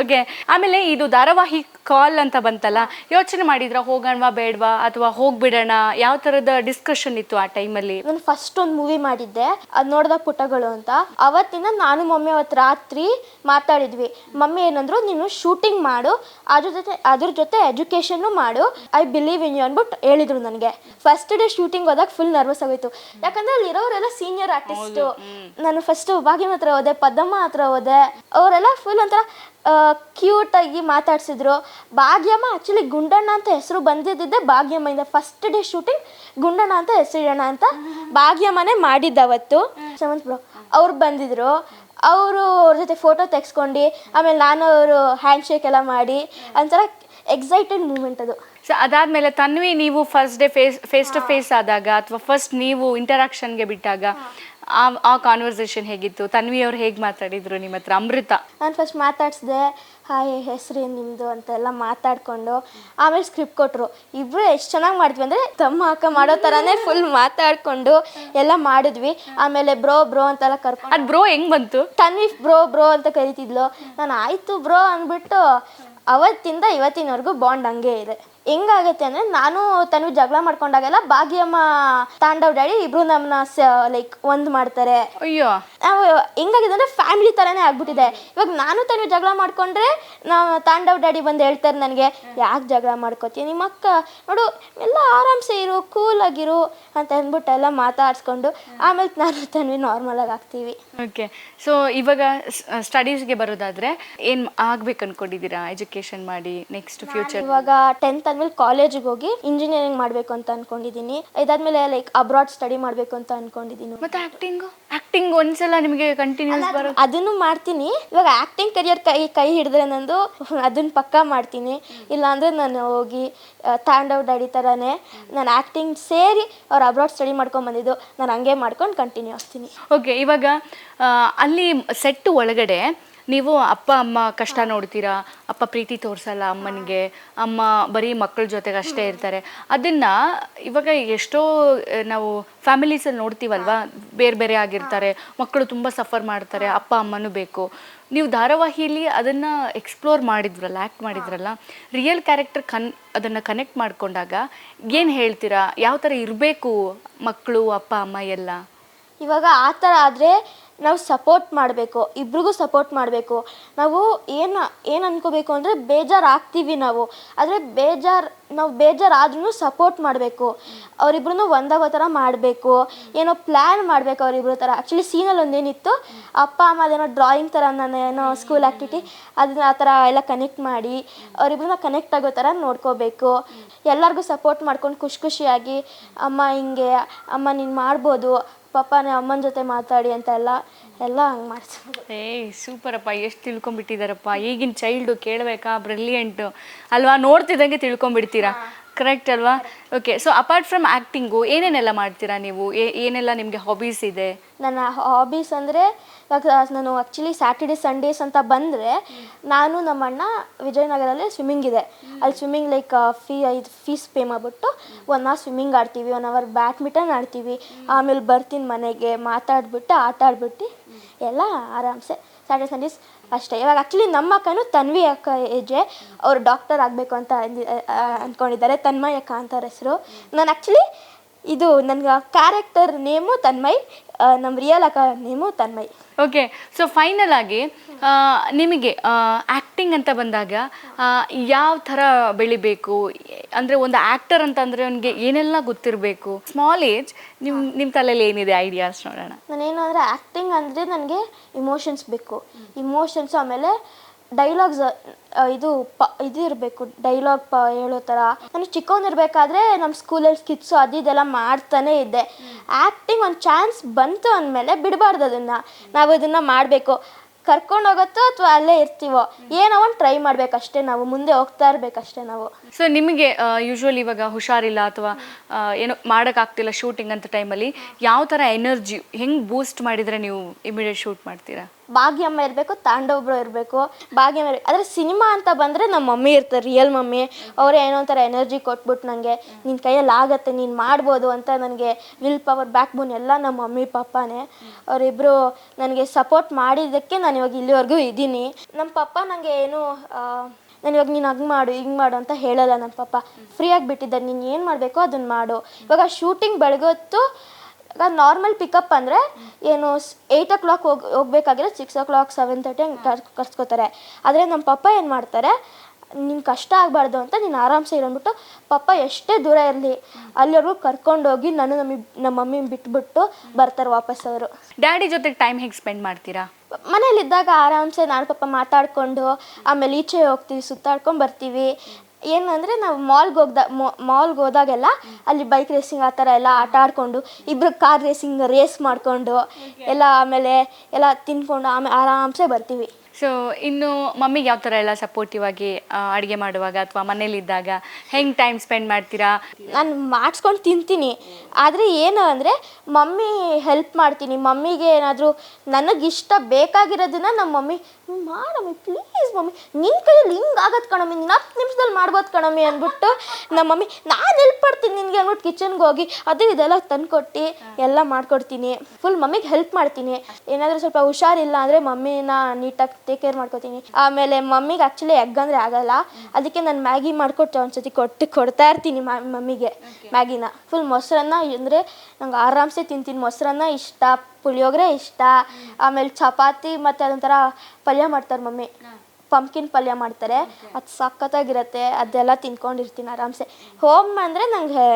ಓಕೆ ಆಮೇಲೆ ಇದು ಧಾರಾವಾಹಿ ಕಾಲ್ ಅಂತ ಬಂತಲ್ಲ ಯೋಚನೆ ಮಾಡಿದ್ರ? ಹೋಗೋಣವಾ ಬೇಡವಾ? ಅಥವಾ ಹೋಗ್ಬಿಡೋಣ? ಯಾವ ಥರದ ಡಿಸ್ಕಷನ್ ಇತ್ತು ಆ ಟೈಮಲ್ಲಿ ನಾನು ಫಸ್ಟ್ ಒಂದು ಮೂವಿ ಮಾಡಿದ್ದೆ ಅದು ನೋಡಿದ ಪುಟಗಳು ಅಂತ. ಅವತ್ತಿನ ನಾನು ಮಮ್ಮಿ ಅವತ್ತು ರಾತ್ರಿ ಮಾತಾಡಿದ್ವಿ. ಮಮ್ಮಿ ಏನಂದ್ರು ನೀನು ಶೂಟಿಂಗ್ ಮಾಡು ಅದ್ರ ಜೊತೆ ಅದ್ರ ಜೊತೆ ಎಜುಕೇಷನ್ನು ಮಾಡು. ಐ ಬಿಲೀವ್ ಇನ್ ಯು ಅಂದ್ಬಿಟ್ಟು ಹೇಳಿದ್ರು ನನಗೆ. ಫಸ್ಟ್ ಡೇ ಶೂಟಿಂಗ್ ಹೋದಾಗ ಫುಲ್ ನರ್ವಸ್ ಆಗೋಯ್ತು. ಯಾಕಂದ್ರೆ ಅಲ್ಲಿ ಇರೋರೆಲ್ಲ ಸೀನಿಯರ್ ಆರ್ಟಿಸ್ಟು ನಾನು ಫಸ್ಟ್ ಭಾಗ್ಯಮ್ಮ ಹತ್ರ ಹೋದೆ ಪದ್ದಮ್ಮ ಹತ್ರ ಹೋದೆ. ಅವರೆಲ್ಲ ಫುಲ್ ಒಂಥರ ಕ್ಯೂಟ್ ಆಗಿ ಮಾತಾಡ್ಸಿದ್ರು. ಭಾಗ್ಯಮ್ಮ ಆ್ಯಕ್ಚುಲಿ ಗುಂಡಣ್ಣ ಅಂತ ಹೆಸರು ಬಂದಿದ್ದಿದ್ದೆ ಭಾಗ್ಯಮ್ಮಿಂದ ಫಸ್ಟ್ ಡೇ ಶೂಟಿಂಗ್ ಗುಂಡಣ್ಣ ಅಂತ ಹೆಸರಿಡೋಣ ಅಂತ ಭಾಗ್ಯಮ್ಮನೇ ಮಾಡಿದ್ದ ಅವತ್ತು ಶಮಂತ್ ಬ್ರೋ ಅವ್ರು ಬಂದಿದ್ರು. ಅವರು ಅವ್ರ ಜೊತೆ ಫೋಟೋ ತೆಗ್ಸ್ಕೊಂಡು ಆಮೇಲೆ ನಾನು ಅವರು ಹ್ಯಾಂಡ್ ಶೇಕ್ ಎಲ್ಲ ಮಾಡಿ ಒಂಥರ ಎಕ್ಸೈಟೆಡ್ ಮೂಮೆಂಟ್ ಅದು. ಸೊ ಅದಾದ್ಮೇಲೆ ತನ್ವಿ ನೀವು first day face face to face ಆದಾಗ ಅಥವಾ ಫಸ್ಟ್ ನೀವು ಇಂಟರಾಕ್ಷನ್ಗೆ ಬಿಟ್ಟಾಗ ಆ ಆ ಕಾನ್ವರ್ಸೇಷನ್ ಹೇಗಿತ್ತು? ತನ್ವಿ ಅವ್ರು ಹೇಗೆ ಮಾತಾಡಿದ್ರು ನಿಮ್ಮ ಹತ್ರ? ಅಮೃತ. ನಾನು ಫಸ್ಟ್ ಮಾತಾಡ್ಸಿದೆ. ಹಾಯ್ ಹೆಸರು ನಿಮ್ಮದು ಅಂತೆಲ್ಲ ಮಾತಾಡಿಕೊಂಡು ಆಮೇಲೆ ಸ್ಕ್ರಿಪ್ಟ್ ಕೊಟ್ಟರು ಇಬ್ಬರು ಎಷ್ಟು ಚೆನ್ನಾಗಿ ಮಾಡ್ತೀವಿ ಅಂದರೆ ತಮ್ಮ ಅಕ್ಕ ಮಾಡೋ ಥರನೇ ಫುಲ್ ಮಾತಾಡಿಕೊಂಡು ಎಲ್ಲ ಮಾಡಿದ್ವಿ. ಆಮೇಲೆ ಬ್ರೋ ಬ್ರೋ ಅಂತೆಲ್ಲ ಕರ್ಕೊಂಡು ಅದ್ ಬ್ರೋ ಹೆಂಗ್ ಬಂತು? ತನ್ವಿ ಬ್ರೋ ಬ್ರೋ ಅಂತ ಕರಿತಿದ್ಲು. ನಾನು ಆಯಿತು ಬ್ರೋ ಅಂದ್ಬಿಟ್ಟು ಅವತ್ತಿಂದ ಇವತ್ತಿನವರೆಗೂ ಬಾಂಡ್ ಹಂಗೆ ಇದೆ. ಹೆಂಗಾಗತ್ತೆ ಅಂದರೆ ನಾನು ತನು ಜಗಳ ಮಾಡ್ಕೊಂಡಾಗೆಲ್ಲ ಭಾಗ್ಯಮ್ಮ ತಾಂಡವ್ ಡ್ಯಾಡಿ ಇಬ್ರು ನಮ್ಮನ್ನ ಲೈಕ್ ಒಂದು ಮಾಡ್ತಾರೆ. ಅಯ್ಯೋ. ನಾವು ಹೆಂಗಾಗಿದೆ ಅಂದರೆ ಫ್ಯಾಮಿಲಿ ಥರನೇ ಆಗ್ಬಿಟ್ಟಿದೆ. ಇವಾಗ ನಾನು ತನು ಜಗಳ ಮಾಡ್ಕೊಂಡ್ರೆ ನಾವು ತಾಂಡವ್ ಡ್ಯಾಡಿ ಬಂದು ಹೇಳ್ತಾರೆ ನನಗೆ ಯಾಕೆ ಜಗಳ ಮಾಡ್ಕೋತೀಯ ನಿಮ್ಮ ಅಕ್ಕ? ನೋಡು ಎಲ್ಲ ಆರಾಮ್ಸೆ ಇರು ಕೂಲಾಗಿರು ಅಂತ ಅಂದ್ಬಿಟ್ಟು ಎಲ್ಲ ಮಾತಾಡ್ಸ್ಕೊಂಡು ಆಮೇಲೆ ನಾನು ತನ್ವಿ ನಾರ್ಮಲಾಗಿ ಆಗ್ತೀವಿ. ಓಕೆ ಸೊ ಇವಾಗ ಸ್ಟಡೀಸ್ಗೆ ಬರೋದಾದ್ರೆ ಏನು ಆಗ್ಬೇಕು ಅನ್ಕೊಂಡಿದ್ದೀರಾ ಎಜುಕೇಶನ್ ಮಾಡಿ ನೆಕ್ಸ್ಟ್ ಫ್ಯೂಚರ್ ಇವಾಗ ಟೆಂತ್ ಆದ್ಮೇಲೆ ಕಾಲೇಜಿಗೆ ಹೋಗಿ ಇಂಜಿನಿಯರಿಂಗ್ ಮಾಡಬೇಕು ಅಂತ ಅನ್ಕೊಂಡಿದ್ದೀನಿ ಇದಾದ್ಮೇಲೆ ಲೈಕ್ ಅಬ್ರಾಡ್ ಸ್ಟಡಿ ಮಾಡಬೇಕು ಅಂತ ಅನ್ಕೊಂಡಿದ್ದೀನಿ ಮತ್ತೆ ಆಕ್ಟಿಂಗ್ ಆಕ್ಟಿಂಗ್ ಒಂದ್ಸಲ ನಿಮಗೆ ಕಂಟಿನ್ಯೂಸ್ ಬರೋ ಅದನ್ನು ಮಾಡ್ತೀನಿ. ಇವಾಗ ಆಕ್ಟಿಂಗ್ ಕರಿಯರ್ ಕೈ ಕೈ ಹಿಡಿದ್ರೆ ನಂದು ಅದನ್ನ ಪಕ್ಕಾ ಮಾಡ್ತೀನಿ. ಇಲ್ಲಾಂದ್ರೆ ನಾನು ಹೋಗಿ ತಾಂಡವ್ ಡ್ಯಾಡಿ ಥರನೇ ನಾನು ಆ್ಯಕ್ಟಿಂಗ್ ಸೇರಿ ಅವ್ರು ಅಬ್ರಾಡ್ ಸ್ಟಡಿ ಮಾಡ್ಕೊಂಡು ಬಂದಿದ್ದು. ನಾನು ಹಂಗೆ ಮಾಡ್ಕೊಂಡು ಕಂಟಿನ್ಯೂ ಆಗ್ತೀನಿ. ಓಕೆ ಇವಾಗ ಅಲ್ಲಿ ಸೆಟ್ ಒಳಗಡೆ ನೀವು ಅಪ್ಪ ಅಮ್ಮ ಕಷ್ಟ ನೋಡ್ತೀರಾ? ಅಪ್ಪ ಪ್ರೀತಿ ತೋರಿಸಲ್ಲ ಅಮ್ಮನಿಗೆ? ಅಮ್ಮ ಬರೀ ಮಕ್ಕಳ ಜೊತೆಗೆ ಅಷ್ಟೇ ಇರ್ತಾರೆ. ಅದನ್ನ ಇವಾಗ ಎಷ್ಟೋ ನಾವು ಫ್ಯಾಮಿಲೀಸಲ್ಲಿ ನೋಡ್ತೀವಲ್ವಾ? ಬೇರೆ ಬೇರೆ ಆಗಿರ್ತಾರೆ. ಮಕ್ಕಳು ತುಂಬ ಸಫರ್ ಮಾಡ್ತಾರೆ. ಅಪ್ಪ ಅಮ್ಮನೂ ಬೇಕು. ನೀವು ಧಾರಾವಾಹಿಯಲ್ಲಿ ಅದನ್ನ ಎಕ್ಸ್ಪ್ಲೋರ್ ಮಾಡಿದ್ರಲ್ಲ ಆ್ಯಕ್ಟ್ ಮಾಡಿದ್ರಲ್ಲ? ರಿಯಲ್ ಕ್ಯಾರೆಕ್ಟರ್ ಕನ್ ಅದನ್ನು ಕನೆಕ್ಟ್ ಮಾಡ್ಕೊಂಡಾಗ ಏನು ಹೇಳ್ತೀರಾ? ಯಾವ ಥರ ಇರಬೇಕು ಮಕ್ಕಳು ಅಪ್ಪ ಅಮ್ಮ ಎಲ್ಲ? ಇವಾಗ ಆ ಥರ ಆದರೆ ನಾವು ಸಪೋರ್ಟ್ ಮಾಡಬೇಕು, ಇಬ್ರಿಗೂ ಸಪೋರ್ಟ್ ಮಾಡಬೇಕು. ನಾವು ಏನು ಏನು ಅನ್ಕೋಬೇಕು ಅಂದರೆ ಬೇಜಾರು ಆಗ್ತೀವಿ ನಾವು. ಆದರೆ ಬೇಜಾರು, ನಾವು ಬೇಜಾರಾದ್ರೂ ಸಪೋರ್ಟ್ ಮಾಡಬೇಕು. ಅವರಿಬ್ರು ಒಂದಾಗೋ ಥರ ಮಾಡಬೇಕು. ಏನೋ ಪ್ಲ್ಯಾನ್ ಮಾಡಬೇಕು ಅವರಿಬ್ರ ಥರ. ಆ್ಯಕ್ಚುಲಿ ಸೀನಲ್ಲಿ ಒಂದೇನಿತ್ತು, ಅಪ್ಪ, ಅಮ್ಮ ಅದೇನೋ ಡ್ರಾಯಿಂಗ್ ಥರ ನಾನು ಏನೋ ಸ್ಕೂಲ್ ಆ್ಯಕ್ಟಿವಿಟಿ ಅದನ್ನ ಆ ಥರ ಎಲ್ಲ ಕನೆಕ್ಟ್ ಮಾಡಿ ಅವರಿಬ್ರನ್ನ ಕನೆಕ್ಟ್ ಆಗೋ ಥರ ನೋಡ್ಕೋಬೇಕು. ಎಲ್ಲರಿಗೂ ಸಪೋರ್ಟ್ ಮಾಡ್ಕೊಂಡು ಖುಷಿ ಖುಷಿಯಾಗಿ, ಅಮ್ಮ ಹಿಂಗೆ, ಅಮ್ಮ ನೀನು ಮಾಡ್ಬೋದು ಪಪ್ಪನೇ ಅಮ್ಮನ ಜೊತೆ ಮಾತಾಡಿ ಅಂತ ಎಲ್ಲ ಎಲ್ಲ ಹಂಗೆ ಏ ಸೂಪರ್ ಸೂಪರಪ್ಪ ಎಷ್ಟು ತಿಳ್ಕೊಂಬಿಟ್ಟಿದಾರಪ್ಪ ಈಗಿನ ಚೈಲ್ಡು ಕೇಳಬೇಕಾ? ಬ್ರಿಲಿಯಂಟ್ ಅಲ್ವಾ? ನೋಡ್ತಿದ್ದಂಗೆ ತಿಳ್ಕೊಂಬಿಡ್ತೀರಾ ಕರೆಕ್ಟ್ ಅಲ್ವಾ? Okay so apart from acting ಏನೇನೆಲ್ಲ ಮಾಡ್ತೀರಾ ನೀವು? ಏ- ಏನೆಲ್ಲ ನಿಮಗೆ ಹಾಬೀಸ್ ಇದೆ? ನನ್ನ ಹಾಬೀಸ್ ಅಂದರೆ ನಾನು ಆ್ಯಕ್ಚುಲಿ ಸ್ಯಾಟರ್ಡೆ ಸಂಡೇಸ್ ಅಂತ ಬಂದರೆ, ನಾನು ನಮ್ಮ ಅಣ್ಣ ವಿಜಯನಗರಲ್ಲಿ ಸ್ವಿಮ್ಮಿಂಗ್ ಇದೆ. ಅಲ್ಲಿ ಸ್ವಿಮ್ಮಿಂಗ್ ಲೈಕ್ ಫೀ ಐದು ಫೀಸ್ ಪೇ ಮಾಡಿಬಿಟ್ಟು ಒನ್ ಅವರ್ ಸ್ವಿಮ್ಮಿಂಗ್ ಆಡ್ತೀವಿ ಒನ್ ಅವರ್ ಬ್ಯಾಡ್ಮಿಂಟನ್ ಆಡ್ತೀವಿ. ಆಮೇಲೆ ಬರ್ತೀನಿ ಮನೆಗೆ, ಮಾತಾಡ್ಬಿಟ್ಟು, ಆಟ ಆಡ್ಬಿಟ್ಟು, ಎಲ್ಲ ಆರಾಮ್ಸೆ. ಸ್ಯಾಟರ್ಡೆ ಸಂಡೇಸ್ ಅಷ್ಟೇ. ಇವಾಗ ಆ್ಯಕ್ಚುಲಿ ನಮ್ಮ ಅಕ್ಕನೂ ತನ್ವಿ ಅಕ್ಕ ಏಜೆ ಅವರು ಡಾಕ್ಟರ್ ಆಗಬೇಕು ಅಂತ ಅಂದಿ ಅಂದ್ಕೊಂಡಿದ್ದಾರೆ ತನ್ಮಯ್ ಅಕ್ಕ ಅಂತ ಹೆಸರು. ನಾನು ಆ್ಯಕ್ಚುಲಿ ಇದು ನನಗೆ ಕ್ಯಾರೆಕ್ಟರ್ ನೇಮು ತನ್ಮಯ್ ನಮ್ಮ ರಿಯಲ್ ಅಕ್ಕ name Tanmay. Okay so final ಆಗಿ ನಿಮಗೆ ಆ್ಯಕ್ಟಿಂಗ್ ಅಂತ ಬಂದಾಗ ಯಾವ ಥರ ಬೆಳಿಬೇಕು? ಅಂದರೆ ಒಂದು ಆ್ಯಕ್ಟರ್ ಅಂತಂದರೆ ಅವನಿಗೆ ಏನೆಲ್ಲ ಗೊತ್ತಿರಬೇಕು? ಸ್ಮಾಲ್ ಏಜ್ ನಿಮ್ಮ ನಿಮ್ಮ ತಲೆಯಲ್ಲಿ ಏನಿದೆ ಐಡಿಯಾಸ್ ನೋಡೋಣ. ನಾನೇನು ಅಂದರೆ ಆ್ಯಕ್ಟಿಂಗ್ ಅಂದರೆ ನನಗೆ ಇಮೋಷನ್ಸ್ ಬೇಕು. ಇಮೋಷನ್ಸ್ ಆಮೇಲೆ ಡೈಲಾಗ್ಸ್ ಇದು ಪ, ಇದು ಇರಬೇಕು, ಡೈಲಾಗ್ ಪ, ಹೇಳೋ ಥರ ನಾನು ಚಿಕ್ಕವನಿರ್ಬೇಕಾದ್ರೆ ನಮ್ಮ ಸ್ಕೂಲಲ್ಲಿ ಸ್ಕಿಟ್ಸು ಅದು ಇದೆಲ್ಲ ಮಾಡ್ತಾನೆ ಇದ್ದೆ. ಆ್ಯಕ್ಟಿಂಗ್ ಒಂದು ಚಾನ್ಸ್ ಬಂತು ಅಂದಮೇಲೆ ಬಿಡಬಾರ್ದು ಅದನ್ನು. ನಾವು ಇದನ್ನು ಮಾಡಬೇಕು. ಕರ್ಕೊಂಡು ಹೋಗತ್ತೋ ಅಥವಾ ಅಲ್ಲೇ ಇರ್ತೀವೋ? ಏನೋ ಒಂದು ಟ್ರೈ ಮಾಡ್ಬೇಕಷ್ಟೇ ನಾವು ಮುಂದೆ ಹೋಗ್ತಾ ಇರ್ಬೇಕಷ್ಟೇ ನಾವು. ಸೊ ನಿಮಗೆ ಯೂಶ್ವಲಿ ಇವಾಗ ಹುಷಾರಿಲ್ಲ ಅಥವಾ ಏನೋ ಮಾಡೋಕ್ಕಾಗ್ತಿಲ್ಲ ಶೂಟಿಂಗ್ ಅಂತ ಟೈಮಲ್ಲಿ ಯಾವ ಥರ ಎನರ್ಜಿ ಹೆಂಗೆ ಬೂಸ್ಟ್ ಮಾಡಿದರೆ ನೀವು ಇಮಿಡಿಯೇಟ್ ಶೂಟ್ ಮಾಡ್ತೀರಾ? ಭಾಗ್ಯಮ್ಮ ಇರಬೇಕು ತಾಂಡವ್ರು ಇರಬೇಕು, ಭಾಗ್ಯಮ್ಮ ಆದರೆ ಸಿನಿಮಾ ಅಂತ ಬಂದರೆ ನಮ್ಮ ಮಮ್ಮಿ ಇರ್ತಾರೆ, ರಿಯಲ್ ಮಮ್ಮಿ. ಅವರೇ ಏನೋ ಒಂಥರ ಎನರ್ಜಿ ಕೊಟ್ಬಿಟ್ಟು ನನಗೆ ನಿನ್ನ ಕೈಯಲ್ಲಿ ಆಗತ್ತೆ, ನೀನು ಮಾಡ್ಬೋದು ಅಂತ ನನಗೆ ವಿಲ್ ಪವರ್ ಬ್ಯಾಕ್ ಬೋನ್ ಎಲ್ಲ ನಮ್ಮ ಮಮ್ಮಿ, ಪಪ್ಪನೇ. ಅವರಿಬ್ಬರು ನನಗೆ ಸಪೋರ್ಟ್ ಮಾಡಿದ್ದಕ್ಕೆ ನಾನು ಇವಾಗ ಇಲ್ಲಿವರೆಗೂ ಇದ್ದೀನಿ. ನಮ್ಮ ಪಪ್ಪ ನನಗೆ ಏನು ನಾನು ಇವಾಗ ನೀನು ಹಂಗೆ ಮಾಡು, ಹಿಂಗೆ ಮಾಡು ಅಂತ ಹೇಳಲ್ಲ ನಮ್ಮ ಪಪ್ಪ. ಫ್ರೀಯಾಗಿ ಬಿಟ್ಟಿದ್ದಾರೆ ನೀನು ಏನು ಮಾಡಬೇಕೋ ಅದನ್ನು ಮಾಡು. ಇವಾಗ ಶೂಟಿಂಗ್ ಬೆಳಗೊತ್ತು ಈಗ ನಾರ್ಮಲ್ ಪಿಕಪ್ ಅಂದರೆ ಏನು ಏಯ್ಟ್ ಓ ಕ್ಲಾಕ್ ಹೋಗಿ ಹೋಗ್ಬೇಕಾಗಿರೋ six o'clock seven thirty ಹಂಗೆ ಕರ್ಸ್ ಕರ್ಸ್ಕೋತಾರೆ. ಆದರೆ ನಮ್ಮ ಪಪ್ಪ ಏನು ಮಾಡ್ತಾರೆ ನಿಂಗೆ ಕಷ್ಟ ಆಗಬಾರ್ದು ಅಂತ ನೀನು ಆರಾಮ್ಸೆ ಇರೋಂದ್ಬಿಟ್ಟು ಪಪ್ಪ ಎಷ್ಟೇ ದೂರ ಇರಲಿ ಅಲ್ಲಿವರೆಗೂ ಕರ್ಕೊಂಡೋಗಿ ನಾನು ನಮ್ಮ ನಮ್ಮ ಮಮ್ಮಿ ಬಿಟ್ಬಿಟ್ಟು ಬರ್ತಾರೆ ವಾಪಸ್ ಅವರು. ಡ್ಯಾಡಿ ಜೊತೆಗೆ ಟೈಮ್ ಹೇಗೆ ಸ್ಪೆಂಡ್ ಮಾಡ್ತೀರಾ? ಮನೇಲಿದ್ದಾಗ ಆರಾಮ್ಸೆ ನಾನು ಪಪ್ಪ ಮಾತಾಡಿಕೊಂಡು ಆಮೇಲೆ ಈಚೆ ಹೋಗ್ತೀವಿ ಸುತ್ತಾಡ್ಕೊಂಡು ಬರ್ತೀವಿ. ಏನಂದರೆ ನಾವು ಮಾಲ್ಗೆ ಹೋಗ್ದ ಮಾಲ್ಗೆ ಹೋದಾಗೆಲ್ಲ ಅಲ್ಲಿ ಬೈಕ್ ರೇಸಿಂಗ್ ಆ ಥರ ಎಲ್ಲ ಆಟ ಆಡಿಕೊಂಡು ಇಬ್ಬರು ಕಾರ್ ರೇಸಿಂಗ್ ರೇಸ್ ಮಾಡಿಕೊಂಡು ಎಲ್ಲ ಆಮೇಲೆ ಎಲ್ಲ ತಿನ್ಕೊಂಡು ಆಮೇಲೆ ಆರಾಮ್ಸೆ ಬರ್ತೀವಿ. ಸೊ ಇನ್ನು ಮಮ್ಮಿಗೆ ಯಾವ ಥರ ಎಲ್ಲ ಸಪೋರ್ಟಿವ್ ಆಗಿ ಅಡುಗೆ ಮಾಡುವಾಗ ಅಥವಾ ಮನೇಲಿದ್ದಾಗ ಹೆಂಗೆ ಟೈಮ್ ಸ್ಪೆಂಡ್ ಮಾಡ್ತೀರಾ? ನಾನು ಮಾಡಿಸ್ಕೊಂಡು ತಿಂತೀನಿ. ಆದರೆ ಏನು ಅಂದರೆ ಮಮ್ಮಿ ಹೆಲ್ಪ್ ಮಾಡ್ತೀನಿ. ಮಮ್ಮಿಗೆ ಏನಾದರೂ ನನಗಿಷ್ಟ ಬೇಕಾಗಿರೋದನ್ನ ನಮ್ಮ ಮಮ್ಮಿ ಮಾಡಮ್ಮಿ ಪ್ಲೀಸ್ ಮಮ್ಮಿ. ನಿನ್ನ ಕೈಯಲ್ಲಿ ಹಿಂಗೆ ಆಗತ್ತೆ ಕಣಮ್ಮಿ ನೀನು ಹತ್ತು ನಿಮಿಷದಲ್ಲಿ ಮಾಡ್ಬೋದು ಕಣಮ್ಮಿ ಅಂದ್ಬಿಟ್ಟು ನಮ್ಮ ಮಮ್ಮಿ ನಾನು ಹೆಲ್ಪ್ ಮಾಡ್ತೀನಿ ನಿನಗೆ ಅಂದ್ಬಿಟ್ಟು ಕಿಚನ್ಗೆ ಹೋಗಿ ಅದು ಇದೆಲ್ಲ ತಂದುಕೊಟ್ಟು ಎಲ್ಲ ಮಾಡ್ಕೊಡ್ತೀನಿ. ಫುಲ್ ಮಮ್ಮಿಗೆ ಹೆಲ್ಪ್ ಮಾಡ್ತೀನಿ. ಏನಾದರೂ ಸ್ವಲ್ಪ ಹುಷಾರಿಲ್ಲ ಅಂದರೆ ಮಮ್ಮಿನ ನೀಟಾಗಿ ಟೇಕ್ ಕೇರ್ ಮಾಡ್ಕೊತೀನಿ. ಆಮೇಲೆ ಮಮ್ಮಿಗೆ ಆ್ಯಕ್ಚುಲಿ ಎಗ್ ಅಂದರೆ ಆಗಲ್ಲ. ಅದಕ್ಕೆ ನಾನು ಮ್ಯಾಗಿ ಮಾಡ್ಕೊಟ್ಟು ಒಂದ್ಸತಿ ಕೊಟ್ಟು ಕೊಡ್ತಾ ಇರ್ತೀನಿ ಮಮ್ಮಿಗೆ. ಮ್ಯಾಗಿನ. ಫುಲ್ ಮೊಸರನ್ನ ಅಂದರೆ ನಂಗೆ ಆರಾಮ್ಸೆ ತಿಂತೀನಿ. ಮೊಸರನ್ನ ಇಷ್ಟ ಪುಳಿಯೋಗರೆ ಇಷ್ಟ. ಆಮೇಲೆ ಚಪಾತಿ ಮತ್ತು ಅದೊಂಥರ ಪಲ್ಯ ಮಾಡ್ತಾರೆ ಮಮ್ಮಿ. ಪಂಪ್ಕಿನ್ ಪಲ್ಯ ಮಾಡ್ತಾರೆ. ಅದು ಸಖತ್ತಾಗಿರತ್ತೆ ಅದೆಲ್ಲ ತಿನ್ಕೊಂಡಿರ್ತೀನಿ ಆರಾಮ್ಸೆ. ಹೋಮ್ ಅಂದರೆ ನಂಗೆ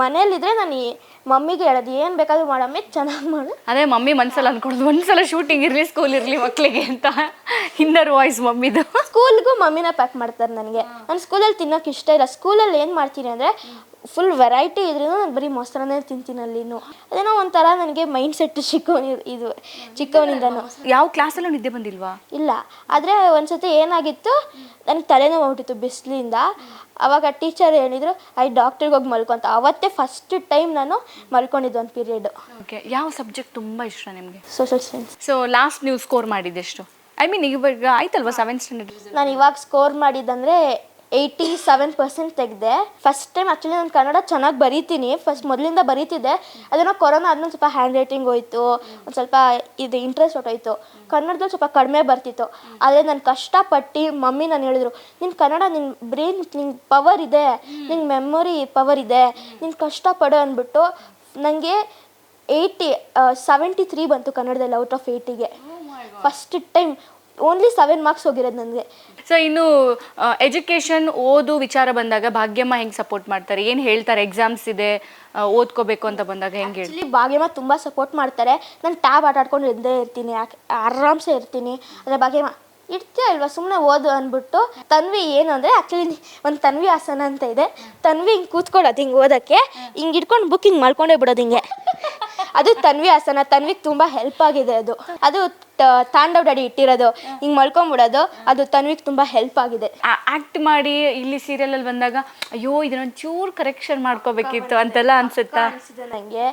ಮನೇಲಿದ್ರೆ ನಾನು ಈ ಮಮ್ಮಿಗೆ ಹೇಳೋದು ಏನು ಬೇಕಾದ್ರೂ ಮಾಡಮ್ಮಿ ಚೆನ್ನಾಗಿ ಮಾಡು. ಅದೇ ಮಮ್ಮಿ ಮನ್ಸಲ್ಲಿ ಒಂದು ಒಂದ್ಸಲ ಶೂಟಿಂಗ್ ಇರಲಿ ಸ್ಕೂಲ್ ಇರಲಿ ಮಕ್ಕಳಿಗೆ ಅಂತ. ಇನ್ನರ್ ವಾಯ್ಸ್ ಮಮ್ಮಿದು. ಸ್ಕೂಲ್ಗೂ ಮಮ್ಮಿನ ಪ್ಯಾಕ್ ಮಾಡ್ತಾರೆ ನನಗೆ. ನಾನು ಸ್ಕೂಲಲ್ಲಿ ತಿನ್ನೋಕೆ ಇಷ್ಟ ಇಲ್ಲ. ಸ್ಕೂಲಲ್ಲಿ ಏನು ಮಾಡ್ತೀನಿ ಅಂದರೆ ಫುಲ್ ವೆರೈಟಿ ಇದ್ರೂ ನಾನು ಬರೀ ಮೊಸರನ್ನೇ ತಿಂತೀನಿ ಅಲ್ಲಿನೂ. ಅದೇನೋ ಒಂಥರ ನನಗೆ ಮೈಂಡ್ ಸೆಟ್ ಚಿಕ್ಕವನಿ ಇದು ಚಿಕ್ಕವನಿಂದ ಯಾವ ಕ್ಲಾಸಲ್ಲೂ ನಿದ್ದೆ ಬಂದಿಲ್ವಾ? ಇಲ್ಲ. ಆದರೆ ಒಂದ್ಸತಿ ಏನಾಗಿತ್ತು ನನಗೆ ತಲೆನೋವು ಹೊಟ್ಟಿತ್ತು ಬಿಸಿಲಿಂದ. ಅವಾಗ ಟೀಚರ್ ಹೇಳಿದ್ರು ಐ ಡಾಕ್ಟ್ರಿಗೆ ಹೋಗಿ ಮಲ್ಕೊಂತ ಅವತ್ತೇ ಫಸ್ಟ್ ಟೈಮ್ ನಾನು ಮಲ್ಕೊಂಡಿದ್ದು ಒಂದು ಪೀರಿಯಡ್ ಓಕೆ ಯಾವ ಸಬ್ಜೆಕ್ಟ್ ತುಂಬ ಇಷ್ಟ ನಿಮಗೆ? ಸೋಷಲ್ ಸೈನ್ಸ್ ಸೊ ಲಾಸ್ಟ್ ನೀವು ಸ್ಕೋರ್ ಮಾಡಿದ್ದೆಷ್ಟು ಐ ಮೀನ್ ಈಗ ಆಯ್ತಲ್ವಾ ಸೆವೆಂತ್ ಸ್ಟ್ಯಾಂಡರ್ಡ್ ನಾನು ಇವಾಗ ಸ್ಕೋರ್ ಮಾಡಿದ್ದಂದರೆ ಏಯ್ಟಿ ಸೆವೆನ್ ಪರ್ಸೆಂಟ್ ತೆಗೆದೆ ಫಸ್ಟ್ ಟೈಮ್ ಆ್ಯಕ್ಚುಲಿ ನಾನು ಕನ್ನಡ ಚೆನ್ನಾಗಿ ಬರೀತೀನಿ ಫಸ್ಟ್ ಮೊದಲಿಂದ ಬರೀತಿದ್ದೆ. ಅದನ್ನು ಕೊರೋನಾ ಆದ್ಮೇಲೆ ಸ್ವಲ್ಪ ಹ್ಯಾಂಡ್ ರೈಟಿಂಗ್ ಹೋಯ್ತು ಒಂದು ಸ್ವಲ್ಪ ಇದು ಇಂಟ್ರೆಸ್ಟ್ ಹೊಟ್ಟೋಯ್ತು ಕನ್ನಡದಲ್ಲಿ ಸ್ವಲ್ಪ ಕಡಿಮೆ ಬರ್ತಿತ್ತು. ಆದರೆ ನಾನು ಕಷ್ಟಪಟ್ಟು ಮಮ್ಮಿ ನಾನು ಹೇಳಿದ್ರು ನಿನ್ನ ಕನ್ನಡ ನಿನ್ನ ಬ್ರೈನ್ ನಿನ್ನ ಪವರ್ ಇದೆ ನಿನ್ನ ಮೆಮೊರಿ ಪವರ್ ಇದೆ ನೀನು ಕಷ್ಟಪಡು ಅಂದ್ಬಿಟ್ಟು ನನಗೆ ಏಯ್ಟಿ ಸೆವೆಂಟಿ ತ್ರೀ ಬಂತು ಕನ್ನಡದಲ್ಲಿ out of ಏಯ್ಟಿಗೆ first time only seven marks ಹೋಗಿರೋದು ನನಗೆ. ಸೊ ಇನ್ನು ಎಜುಕೇಷನ್ ಓದು ವಿಚಾರ ಬಂದಾಗ ಭಾಗ್ಯಮ್ಮ ಹೆಂಗೆ ಸಪೋರ್ಟ್ ಮಾಡ್ತಾರೆ? ಏನು ಹೇಳ್ತಾರೆ? ಎಕ್ಸಾಮ್ಸ್ ಇದೆ ಓದ್ಕೋಬೇಕು ಅಂತ ಬಂದಾಗ ಹೆಂಗೆ ಹೇಳಿ ಆ್ಯಕ್ಚುಲಿ ಭಾಗ್ಯಮ್ಮ ತುಂಬ ಸಪೋರ್ಟ್ ಮಾಡ್ತಾರೆ. ನಾನು ಟ್ಯಾಬ್ ಆಟ ಆಡ್ಕೊಂಡು ಇದ್ದೇ ಇರ್ತೀನಿ ಯಾಕೆ ಆರಾಮ್ಸೆ ಇರ್ತೀನಿ. ಅಂದರೆ ಭಾಗ್ಯಮ್ಮ ಇಡ್ತೀಯ ಅಲ್ವಾ ಸುಮ್ಮನೆ ಓದು ಅಂದ್ಬಿಟ್ಟು ತನ್ವಿ ಏನು ಅಂದರೆ ಆ್ಯಕ್ಚುಲಿ ಒಂದು ತನ್ವಿ ಆಸನ ಅಂತ ಇದೆ. ತನ್ವಿ ಹಿಂಗೆ ಕೂತ್ಕೊಳ್ಳೋದು ಹಿಂಗೆ ಓದೋಕ್ಕೆ ಹಿಂಗೆ ಇಟ್ಕೊಂಡು ಬುಕ್ ಹಿಂಗೆ ಮಾಡ್ಕೊಂಡೇ ಬಿಡೋದು ಹಿಂಗೆ. ಅದು ತನ್ವಿ ಆಸನ. ತನ್ವಿಗೆ ತುಂಬ ಹೆಲ್ಪ್ ಆಗಿದೆ ಅದು. ಅದು ತಾಂಡವ್ ಡ್ಯಾಡಿ ಇಟ್ಟಿರೋದು ಹಿಂಗೆ ಮಲ್ಕೊಂಬಿಡೋದು ಅದು ತನ್ವಿಗೆ ತುಂಬ ಹೆಲ್ಪ್ ಆಗಿದೆ. ಆಕ್ಟ್ ಮಾಡಿ ಇಲ್ಲಿ ಸೀರಿಯಲಲ್ಲಿ ಬಂದಾಗ ಅಯ್ಯೋ ಇದನ್ನೊಂದು ಚೂರು ಕರೆಕ್ಷನ್ ಮಾಡ್ಕೋಬೇಕಿತ್ತು. ಅಂತೆಲ್ಲ ಅನ್ಸುತ್ತಾ? ಅನಿಸಿದೆ ನನಗೆ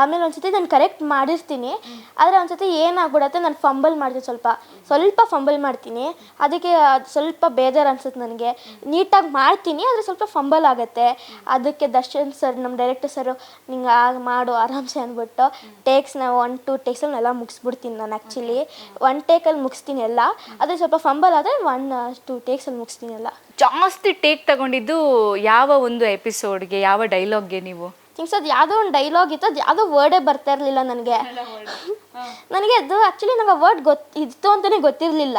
ಆಮೇಲೆ ಒಂದ್ಸತಿ ನಾನು ಕರೆಕ್ಟ್ ಮಾಡಿರ್ತೀನಿ. ಆದರೆ ಒಂದ್ಸತಿ ಏನಾಗ್ಬಿಡತ್ತೆ ನಾನು ಫಂಬಲ್ ಮಾಡ್ತೀನಿ ಸ್ವಲ್ಪ. ಸ್ವಲ್ಪ ಫಂಬಲ್ ಮಾಡ್ತೀನಿ. ಅದಕ್ಕೆ ಅದು ಸ್ವಲ್ಪ ಬೇಜಾರು ಅನ್ಸುತ್ತೆ ನನಗೆ. ನೀಟಾಗಿ ಮಾಡ್ತೀನಿ ಆದ್ರೆ ಸ್ವಲ್ಪ ಫಂಬಲ್ ಆಗುತ್ತೆ. ಅದಕ್ಕೆ ದರ್ಶನ್ ಸರ್ ನಮ್ಮ ಡೈರೆಕ್ಟರ್ ಸರ್ ನಿಂಗೆ ಆಗ ಮಾಡು ಆರಾಮ್ಸೆ ಅಂದ್ಬಿಟ್ಟು ಟೇಕ್ಸ್ ನಾವು ಒನ್ ಟು ಟೇಕ್ಸಲ್ಲಿ ಎಲ್ಲ ಮುಗಿಸ್ಬಿಡ್ತೀನಿ ನಾನು ಆ್ಯಕ್ಚುಲಿ ಒನ್ ಟೇಕಲ್ಲಿ ಮುಗಿಸ್ತೀನಿ ಎಲ್ಲ ಆದರೆ ಸ್ವಲ್ಪ ಫಂಬಲ್ ಆದರೆ ಒನ್ ಟು ಟೇಕ್ಸಲ್ಲಿ ಮುಗಿಸ್ತೀನಿ ಎಲ್ಲ ಜಾಸ್ತಿ ಟೇಕ್ ತಗೊಂಡಿದ್ದು ಯಾವ ಒಂದು ಎಪಿಸೋಡ್ಗೆ ಯಾವ ಡೈಲಾಗ್ಗೆ ನೀವು? ಥಿಂಗ್ಸ್ ಅದು ಯಾವುದೋ ಒಂದು ಡೈಲಾಗ್ ಇತ್ತು ಅದು ಯಾವುದೋ ವರ್ಡೇ ಬರ್ತಾ ಇರಲಿಲ್ಲ ನನಗೆ. ನನಗೆ ಅದು ಆ್ಯಕ್ಚುಲಿ ನಂಗೆ ಆ ವರ್ಡ್ ಗೊತ್ತು ಇತ್ತು ಅಂತಲೇ ಗೊತ್ತಿರಲಿಲ್ಲ.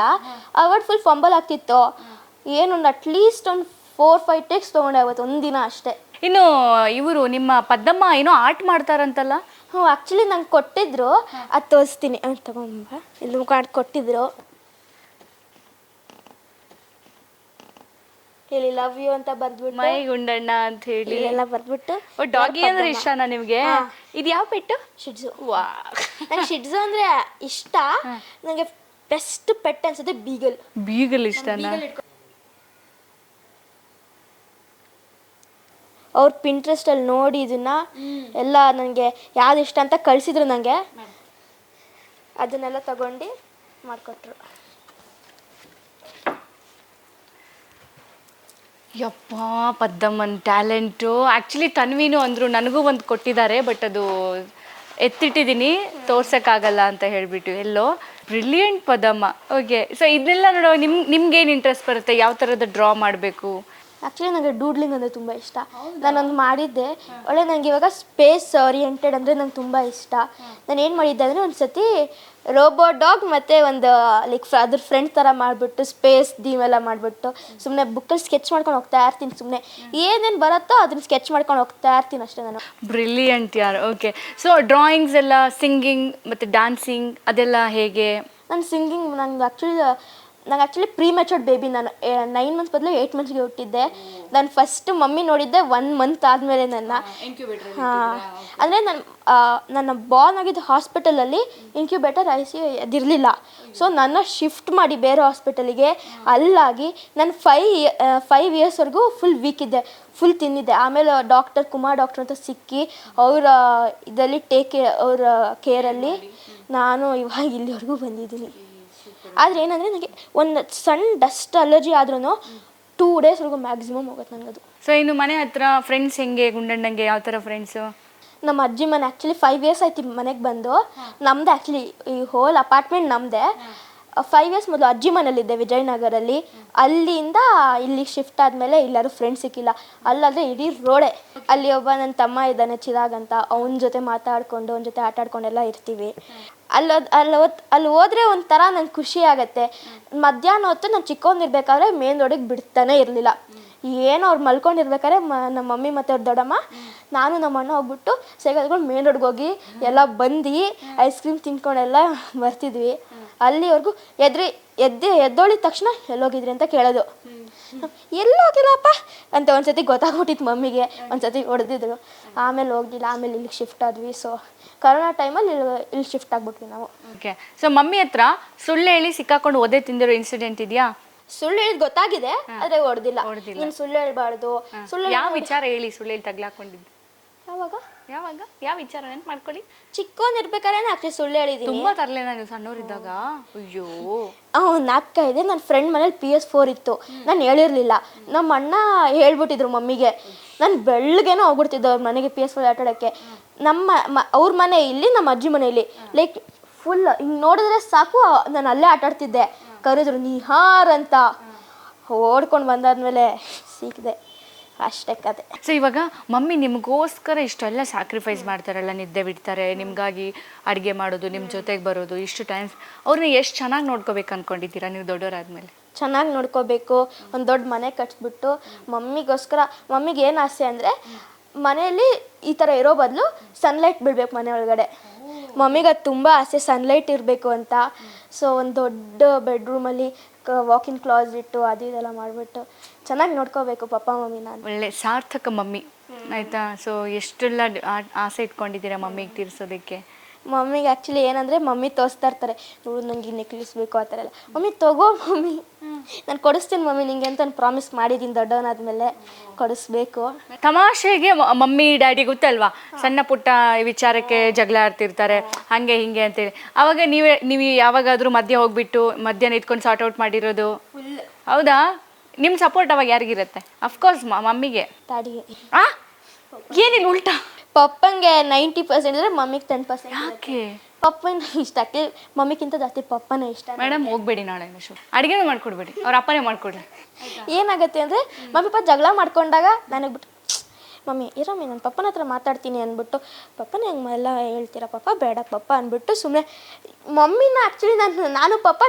ಆ ವರ್ಡ್ ಫುಲ್ ಫಂಬಲ್ ಆಗ್ತಿತ್ತು. ಏನೊಂದು ಅಟ್ಲೀಸ್ಟ್ ಒಂದು ಫೋರ್ ಫೈವ್ ಟೇಕ್ಸ್ ತೊಗೊಂಡೆ ಅವತ್ತು ಒಂದಿನ ಅಷ್ಟೇ. ಇನ್ನು ಇವರು ನಿಮ್ಮ ಪದ್ದಮ್ಮ ಏನೋ ಆರ್ಟ್ ಮಾಡ್ತಾರಂತಲ್ಲ? ಹ್ಞೂ ಆ್ಯಕ್ಚುಲಿ ನಂಗೆ ಕೊಟ್ಟಿದ್ರು. ಅದು ತೋರಿಸ್ತೀನಿ. ಅಂತ ತಗೊಂಬ ಇಲ್ಲಿ ಕಾರ್ಡ್ ಕೊಟ್ಟಿದ್ರು. ಇಲ್ಲಿ ಲವ್ ಯು ಅಂತ ಬರ್ದ್ಬಿಟ್ಟು. ಮೈ ಗುಂಡಣ್ಣ ಅಂತ ಹೇಳಿ. ಎಲ್ಲ ಬರ್ದ್ಬಿಟ್ಟು ಓ ಡಾಗಿ ಅಂದ್ರೆ ಇಷ್ಟನಾ ನಿಮಗೆ? ಇದು ಯಾವ ಪೆಟ್ಟು? ಶಿಡ್ಸು ವಾ. ನಂಗೆ ಶಿಡ್ಸು ಅಂದ್ರೆ ಇಷ್ಟ. ನನಗೆ ಬೆಸ್ಟ್ ಪೆಟ್ ಅನ್ಸುತ್ತೆ ಬೀಗಲ್ ಬೀಗಲ್ ಇಷ್ಟನಾ? ಅವ್ರ ಪಿಂಟ್ರೆಸ್ಟಲ್ಲಿ ನೋಡಿ ಇದನ್ನ, ಎಲ್ಲ ನನಗೆ ಯಾವ್ದು ಇಷ್ಟ ಅಂತ ಕಳಿಸಿದ್ರು ನನಗೆ ಅದನ್ನೆಲ್ಲ ತಗೊಂಡು ಮಾಡಿಕೊಟ್ರು. ಯಪ್ಪ, ಪದ್ದಮ್ಮನ್ ಟ್ಯಾಲೆಂಟು ಆ್ಯಕ್ಚುಲಿ ತನ್ವಿನು ಅಂದರು, ನನಗೂ ಒಂದು ಕೊಟ್ಟಿದ್ದಾರೆ ಬಟ್ ಅದು ಎತ್ತಿಟ್ಟಿದ್ದೀನಿ ತೋರ್ಸೋಕ್ಕಾಗಲ್ಲ ಅಂತ ಹೇಳಿಬಿಟ್ಟು. ಎಲ್ಲೋ ಬ್ರಿಲಿಯಂಟ್ ಪದಮ್ಮ ಓಕೆ ಸೊ ಇದನ್ನೆಲ್ಲ ನೋಡೋ, ನಿಮ್, ನಿಮ್ಗೇನು ಇಂಟ್ರೆಸ್ಟ್ ಬರುತ್ತೆ? ಯಾವ ಥರದ ಡ್ರಾ ಮಾಡಬೇಕು? ಆ್ಯಕ್ಚುಲಿ ನನಗೆ ಡೂಡ್ಲಿಂಗ್ ಅಂದರೆ ತುಂಬ ಇಷ್ಟ. ನಾನೊಂದು ಮಾಡಿದ್ದೆ. ಒಳ್ಳೆ ನನಗೆ ಇವಾಗ ಸ್ಪೇಸ್ ಓರಿಯೆಂಟೆಡ್ ಅಂದರೆ ನಂಗೆ ತುಂಬ ಇಷ್ಟ. ನಾನು ಏನು ಮಾಡಿದ್ದೆ ಅಂದರೆ ಒಂದು ಸತಿ ರೋಬೋ ಡಾಗ್ ಮತ್ತು ಒಂದು ಲೈಕ್ ಅದ್ರ ಫ್ರೆಂಡ್ ಥರ ಮಾಡಿಬಿಟ್ಟು ಸ್ಪೇಸ್ ದೀಮೆಲ್ಲ ಮಾಡಿಬಿಟ್ಟು ಸುಮ್ಮನೆ ಬುಕ್ಕಲ್ಲಿ ಸ್ಕೆಚ್ ಮಾಡ್ಕೊಂಡು ಹೋಗ್ತಾ ಇರ್ತೀನಿ ಸುಮ್ಮನೆ ಏನೇನು ಬರುತ್ತೋ ಅದನ್ನ ಸ್ಕೆಚ್ ಮಾಡ್ಕೊಂಡು ಹೋಗ್ತಾ ಇರ್ತೀನಿ ಅಷ್ಟೇ ನಾನು. ಬ್ರಿಲಿಯಂಟ್ ಯಾರು. ಓಕೆ ಸೊ ಡ್ರಾಯಿಂಗ್ಸ್ ಎಲ್ಲ ಸಿಂಗಿಂಗ್ ಮತ್ತು ಡ್ಯಾನ್ಸಿಂಗ್ ಅದೆಲ್ಲ ಹೇಗೆ? ನಾನು ಸಿಂಗಿಂಗ್ ನಂಗೆ ಆ್ಯಕ್ಚುಲಿ ನಂಗೆ ಆ್ಯಕ್ಚುಲಿ ಪ್ರೀ ಮೆಚೂರ್ಡ್ ಬೇಬಿ ನಾನು ನೈನ್ ಮಂತ್ಸ್ ಬದಲು ಏಯ್ಟ್ ಮಂತ್ಸ್ಗೆ ಹುಟ್ಟಿದ್ದೆ. ನಾನು ಫಸ್ಟ್ ಮಮ್ಮಿ ನೋಡಿದ್ದೆ ಒನ್ ಮಂತ್ ಆದಮೇಲೆ ನನ್ನ. ಹಾಂ ಅಂದರೆ ನನ್ನ ನನ್ನ ಬಾರ್ನ್ ಆಗಿದ್ದ ಹಾಸ್ಪಿಟಲಲ್ಲಿ ಇನ್ಕ್ಯುಬೇಟರ್ ಐ ಸಿ ಅದಿರಲಿಲ್ಲ. ಸೊ ನನ್ನ ಶಿಫ್ಟ್ ಮಾಡಿ ಬೇರೆ ಹಾಸ್ಪಿಟಲಿಗೆ ಅಲ್ಲಾಗಿ ನಾನು ಫೈ ಫೈವ್ ಇಯರ್ಸ್ವರೆಗೂ ಫುಲ್ ವೀಕ್ ಇದ್ದೆ. ಫುಲ್ ತಿಂದಿದ್ದೆ. ಆಮೇಲೆ ಡಾಕ್ಟರ್ ಕುಮಾರ್ ಡಾಕ್ಟರ್ ಅಂತ ಸಿಕ್ಕಿ ಅವರ ಇದರಲ್ಲಿ ಟೇಕ್ ಅವರ ಕೇರಲ್ಲಿ ನಾನು ಇವಾಗ ಇಲ್ಲಿವರೆಗೂ ಬಂದಿದ್ದೀನಿ. ಆದರೆ ಏನಂದ್ರೆ ನನಗೆ ಒಂದು ಸಣ್ಣ ಡಸ್ಟ್ ಅಲರ್ಜಿ ಆದ್ರೂ ಟೂ ಡೇಸ್ವರೆಗೂ ಮ್ಯಾಕ್ಸಿಮಮ್ ಹೋಗುತ್ತೆ ನನಗದು. ಸೊ ಇನ್ನು ಮನೆ ಹತ್ರ ಫ್ರೆಂಡ್ಸ್ ಹೆಂಗೆ ಗುಂಡಣ್ಣಂಗೆ ಯಾವ ಥರ ಫ್ರೆಂಡ್ಸು ನಮ್ಮ ಅಜ್ಜಿ ಮನೆ ಆ್ಯಕ್ಚುಲಿ ಫೈವ್ ಇಯರ್ಸ್ ಆಯ್ತು ಮನೆಗೆ ಬಂದು. ನಮ್ದು ಆ್ಯಕ್ಚುಲಿ ಈ ಹೋಲ್ ಅಪಾರ್ಟ್ಮೆಂಟ್ ನಮ್ಮದೇ ಫೈವ್ ಇಯರ್ಸ್ ಮೊದಲು ಅಜ್ಜಿ ಮನೇಲಿದ್ದೆ ವಿಜಯನಗರಲ್ಲಿ. ಅಲ್ಲಿಂದ ಇಲ್ಲಿ ಶಿಫ್ಟ್ ಆದಮೇಲೆ ಎಲ್ಲರೂ ಫ್ರೆಂಡ್ಸ್ ಸಿಕ್ಕಿಲ್ಲ. ಅಲ್ಲಾದರೆ ಇಡೀ ರೋಡೆ ಅಲ್ಲಿ ಒಬ್ಬ ನನ್ನ ತಮ್ಮ ಇದ್ದಾನೆ ಚಿರಾಗ್ ಅಂತ. ಅವನ ಜೊತೆ ಮಾತಾಡ್ಕೊಂಡು ಅವನ ಜೊತೆ ಆಟ ಆಡ್ಕೊಂಡೆಲ್ಲ ಇರ್ತೀವಿ ಅಲ್ಲಿ ಅಲ್ಲಿ ಅಲ್ಲಿ ಹೋದ್ರೆ ಒಂಥರ ನಂಗೆ ಖುಷಿ ಆಗುತ್ತೆ. ಮಧ್ಯಾಹ್ನ ಹೊತ್ತು ನಾನು ಚಿಕ್ಕವನಿರ್ಬೇಕಾದ್ರೆ ಮೇನ್ ರೋಡಿಗೆ ಬಿಡ್ತಾನೆ ಇರಲಿಲ್ಲ. ಏನೋ ಅವ್ರು ಮಲ್ಕೊಂಡಿರ್ಬೇಕಾದ್ರೆ ಮ ನಮ್ಮ ಮಮ್ಮಿ ಮತ್ತು ಅವ್ರ ದೊಡ್ಡಮ್ಮ, ನಾನು ನಮ್ಮ ಅಣ್ಣ ಹೋಗ್ಬಿಟ್ಟು ಸೈಕಲ್ಗಳು ಮೇನ್ ರೋಡ್ಗೆ ಹೋಗಿ ಎಲ್ಲ ಬಂದು ಐಸ್ ಕ್ರೀಮ್ ತಿನ್ಕೊಂಡೆಲ್ಲ ಬರ್ತಿದ್ವಿ. ಅಲ್ಲಿವರೆಗೂ ಎದ್ರಿ ಎದ್ದೆ ಎದ್ದೋಳಿದ ತಕ್ಷಣ ಎಲ್ಲೋಗಿದ್ರಿ ಅಂತ ಕೇಳೋದು. ಎಲ್ಲೋಗಿಲ್ಲಪ್ಪ ಅಂತ ಒಂದ್ಸತಿ ಗೊತ್ತಾಗ್ಬಿಟ್ಟಿತ್ತು ಮಮ್ಮಿಗೆ. ಒಂದ್ಸತಿ ಹೊಡೆದಿದ್ರು. ಆಮೇಲೆ ಹೋಗಿಲ್ಲ. ಆಮೇಲೆ ಇಲ್ಲಿಗೆ ಶಿಫ್ಟ್ ಆದ್ವಿ. ಸೊ ಕರೋನಾ ಟೈಮಲ್ಲಿ ಇಲ್ಲಿ ಇಲ್ಲಿ ಶಿಫ್ಟ್ ಆಗ್ಬಿಟ್ವಿ ನಾವು. ಓಕೆ ಸೊ ಮಮ್ಮಿ ಹತ್ರ ಸುಳ್ಳು ಹೇಳಿ ಸಿಕ್ಕಾಕೊಂಡು ಒದೆ ತಿಂದಿರೋ ಇನ್ಸಿಡೆಂಟ್ ಇದೆಯಾ? ಸುಳ್ಳು ಹೇಳಿದ್ ಗೊತ್ತಾಗಿದೆ ಆದ್ರೆ ಹೊಡೆದಿಲ್ಲ ಹೊಡ್ದಿಲ್ಲ. ನೀನು ಸುಳ್ಳು ಹೇಳ್ಬಾರ್ದು. ಸುಳ್ಳು ಯಾವ ವಿಚಾರ ಹೇಳಿ ಸುಳ್ಳು ಹೇಳಿ ತಗ್ಲಾಕೊಂಡಿದ್ದು ಯಾವಾಗ? ಯಾವಾಗ? ಯಾವ ವಿಚಾರ ನೆನ್ಪು ಮಾಡ್ಕೊಳ್ಳಿ. ಚಿಕ್ಕವನಿರ್ಬೇಕಾದ್ರೆ ಆಕ್ಚುಲಿ ಸುಳ್ಳು ಹೇಳಿದ್ದೀನಿ ತುಂಬಾ ತರಲೆ ನಾನು ಸಣ್ಣವರಿದ್ದಾಗ. ಅಯ್ಯೋ. ಅವ್ನು ನಾಪ್ಕ ಇದೆ. ನನ್ನ ಫ್ರೆಂಡ್ ಮನೇಲಿ ಪಿ ಎಸ್ ಫೋರ್ ಇತ್ತು. ನಾನು ಹೇಳಿರ್ಲಿಲ್ಲ. ನಮ್ಮ ಅಣ್ಣ ಹೇಳ್ಬಿಟ್ಟಿದ್ರು ಮಮ್ಮಿಗೆ. ನಾನು ಬೆಳ್ಳಗೇನೋ ಹೋಗ್ಬಿಡ್ತಿದ್ದೆ ಅವ್ರ ಮನೆಗೆ ಪಿ ಎಸ್ ಫೋರ್ ಆಟಾಡೋಕ್ಕೆ. ನಮ್ಮ ಅವ್ರ ಮನೆ ಇಲ್ಲಿ ನಮ್ಮ ಅಜ್ಜಿ ಮನೆಯಲ್ಲಿ ಲೈಕ್ ಫುಲ್ ಹಿಂಗೆ ನೋಡಿದ್ರೆ ಸಾಕು ನಾನು ಅಲ್ಲೇ ಆಟಾಡ್ತಿದ್ದೆ. ಕರೆದ್ರು ನಿಹಾರ್ ಅಂತ. ಓಡ್ಕೊಂಡು ಬಂದಾದ್ಮೇಲೆ ಸಿಕ್ಕಿದೆ ಅಷ್ಟೇ ಕತೆ ಸೊ ಇವಾಗ ಮಮ್ಮಿ ನಿಮಗೋಸ್ಕರ ಇಷ್ಟೆಲ್ಲ ಸ್ಯಾಕ್ರಿಫೈಸ್ ಮಾಡ್ತಾರಲ್ಲ ನಿದ್ದೆ ಬಿಡ್ತಾರೆ ನಿಮಗಾಗಿ ಅಡುಗೆ ಮಾಡೋದು ನಿಮ್ಮ ಜೊತೆಗೆ ಬರೋದು ಇಷ್ಟು ಟೈಮ್ಸ್ ಅವ್ರನ್ನ ಎಷ್ಟು ಚೆನ್ನಾಗಿ ನೋಡ್ಕೋಬೇಕು ಅಂದ್ಕೊಂಡಿದ್ದೀರಾ ನೀವು ದೊಡ್ಡವರಾದ್ಮೇಲೆ ಚೆನ್ನಾಗಿ ನೋಡ್ಕೋಬೇಕು ಒಂದು ದೊಡ್ಡ ಮನೆ ಕಟ್ಬಿಟ್ಟು ಮಮ್ಮಿಗೋಸ್ಕರ ಮಮ್ಮಿಗೆ ಏನು ಆಸೆ ಅಂದರೆ ಮನೆಯಲ್ಲಿ ಈ ಥರ ಇರೋ ಬದಲು ಸನ್ಲೈಟ್ ಬಿಡಬೇಕು ಮನೆ ಒಳಗಡೆ. ಮಮ್ಮಿಗೆ ಅದು ತುಂಬ ಆಸೆ ಸನ್ಲೈಟ್ ಇರಬೇಕು ಅಂತ. ಸೊ ಒಂದು ದೊಡ್ಡ ಬೆಡ್ರೂಮಲ್ಲಿ ವಾಕಿಂಗ್ ಕ್ಲಾಸ್ ಇಟ್ಟು ಅದು ಇದೆಲ್ಲ ಮಾಡಿಬಿಟ್ಟು ಚೆನ್ನಾಗಿ ನೋಡ್ಕೋಬೇಕು ಪಪ್ಪ ಮಮ್ಮಿ ನಾನು. ಒಳ್ಳೆ ಸಾರ್ಥಕ ಮಮ್ಮಿ ಆಯ್ತಾ? ಸೊ ಎಷ್ಟೆಲ್ಲ ಆ- ಆಸೆ ಇಟ್ಕೊಂಡಿದ್ದೀರಾ ಮಮ್ಮಿಗೆ ತೀರಿಸೋದಕ್ಕೆ? ಮಮ್ಮಿಗೆ ಆ್ಯಕ್ಚುಲಿ ಏನಂದರೆ ಮಮ್ಮಿ ತೋರಿಸ್ತಾ ಇರ್ತಾರೆ ನೋಡು ನನಗೆ ನೆಕ್ಲೆಸ್ ಬೇಕು ಆ ಥರ ಎಲ್ಲ. ಮಮ್ಮಿ ತಗೋ ಮಮ್ಮಿ. ನಾನು ಕೊಡಿಸ್ತೀನಿ ಮಮ್ಮಿ ನಿಂಗೆ ಅಂತ ನಾನು ಪ್ರಾಮಿಸ್ ಮಾಡಿದ್ದೀನಿ ದೊಡ್ಡವನಾದ್ಮೇಲೆ. ಕೊಡಿಸ್ಬೇಕು. ತಮಾಷೆಗೆ ಮ- ಮಮ್ಮಿ ಡ್ಯಾಡಿ ಗೊತ್ತಲ್ವಾ? ಸಣ್ಣ ಪುಟ್ಟ ವಿಚಾರಕ್ಕೆ ಜಗಳ ಆಡ್ತಿರ್ತಾರೆ ಹಂಗೆ ಹಿಂಗೆ ಅಂತೇಳಿ. ಅವಾಗ ನೀವೇ ನೀವು ಯಾವಾಗಾದ್ರೂ ಮಧ್ಯ ಹೋಗ್ಬಿಟ್ಟು ಮಧ್ಯಾಹ್ನ ಇದ್ಕೊಂಡು ಸಾರ್ಟ್ ಔಟ್ ಮಾಡಿರೋದು? ಹೌದಾ? ನಿಮ್ಮ ಸಪೋರ್ಟ್ ಅವಾಗ ಯಾರಿಗಿರುತ್ತೆ? ಅಫ್ಕೋರ್ಸ್ ಮಮ್ಮಿಗೆ. ಡ್ಯಾಡಿಗೆ. ಆ? ಏನಿಲ್ಲ ಉಲ್ಟಾ? ಪಪ್ಪಂಗೆ ನೈಂಟಿ ಪರ್ಸೆಂಟ್ ಇದ್ರೆ ಮಮ್ಮಿಗೆ ಟೆನ್ ಪರ್ಸೆಂಟ್ ಯಾಕೆ? ಪಪ್ಪನ ಇಷ್ಟ ಆಗ್ತಿ ಮಮ್ಮಿಗಿಂತ ಜಾಸ್ತಿ ಪಪ್ಪನೇ ಇಷ್ಟ ಮೇಡಮ್ ಹೋಗ್ಬೇಡಿ ನಾಳೆ ಶೋ ಅಡುಗೆನೂ ಮಾಡ್ಕೊಡ್ಬೇಡಿ. ಅವ್ರ ಅಪ್ಪನೇ ಮಾಡ್ಕೊಡ್ರಿ ಏನಾಗುತ್ತೆ ಅಂದರೆ ಮಮ್ಮಿ ಪಪ್ಪ ಜಗಳ ಮಾಡ್ಕೊಂಡಾಗ ನನಗೆ ಬಿಟ್ಟು ಮಮ್ಮಿ ಇರಮ್ಮಿ ನನ್ನ ಪಪ್ಪನ ಹತ್ರ ಮಾತಾಡ್ತೀನಿ ಅಂದ್ಬಿಟ್ಟು ಪಪ್ಪನ ಹೆಂಗೆ ಎಲ್ಲ ಹೇಳ್ತೀರಾ? ಪಪ್ಪ ಬೇಡ ಪಪ್ಪ ಅಂದ್ಬಿಟ್ಟು ಸುಮ್ಮನೆ ಮಮ್ಮಿನ ಆ್ಯಕ್ಚುಲಿ ನಾನು ನಾನು ಪಪ್ಪ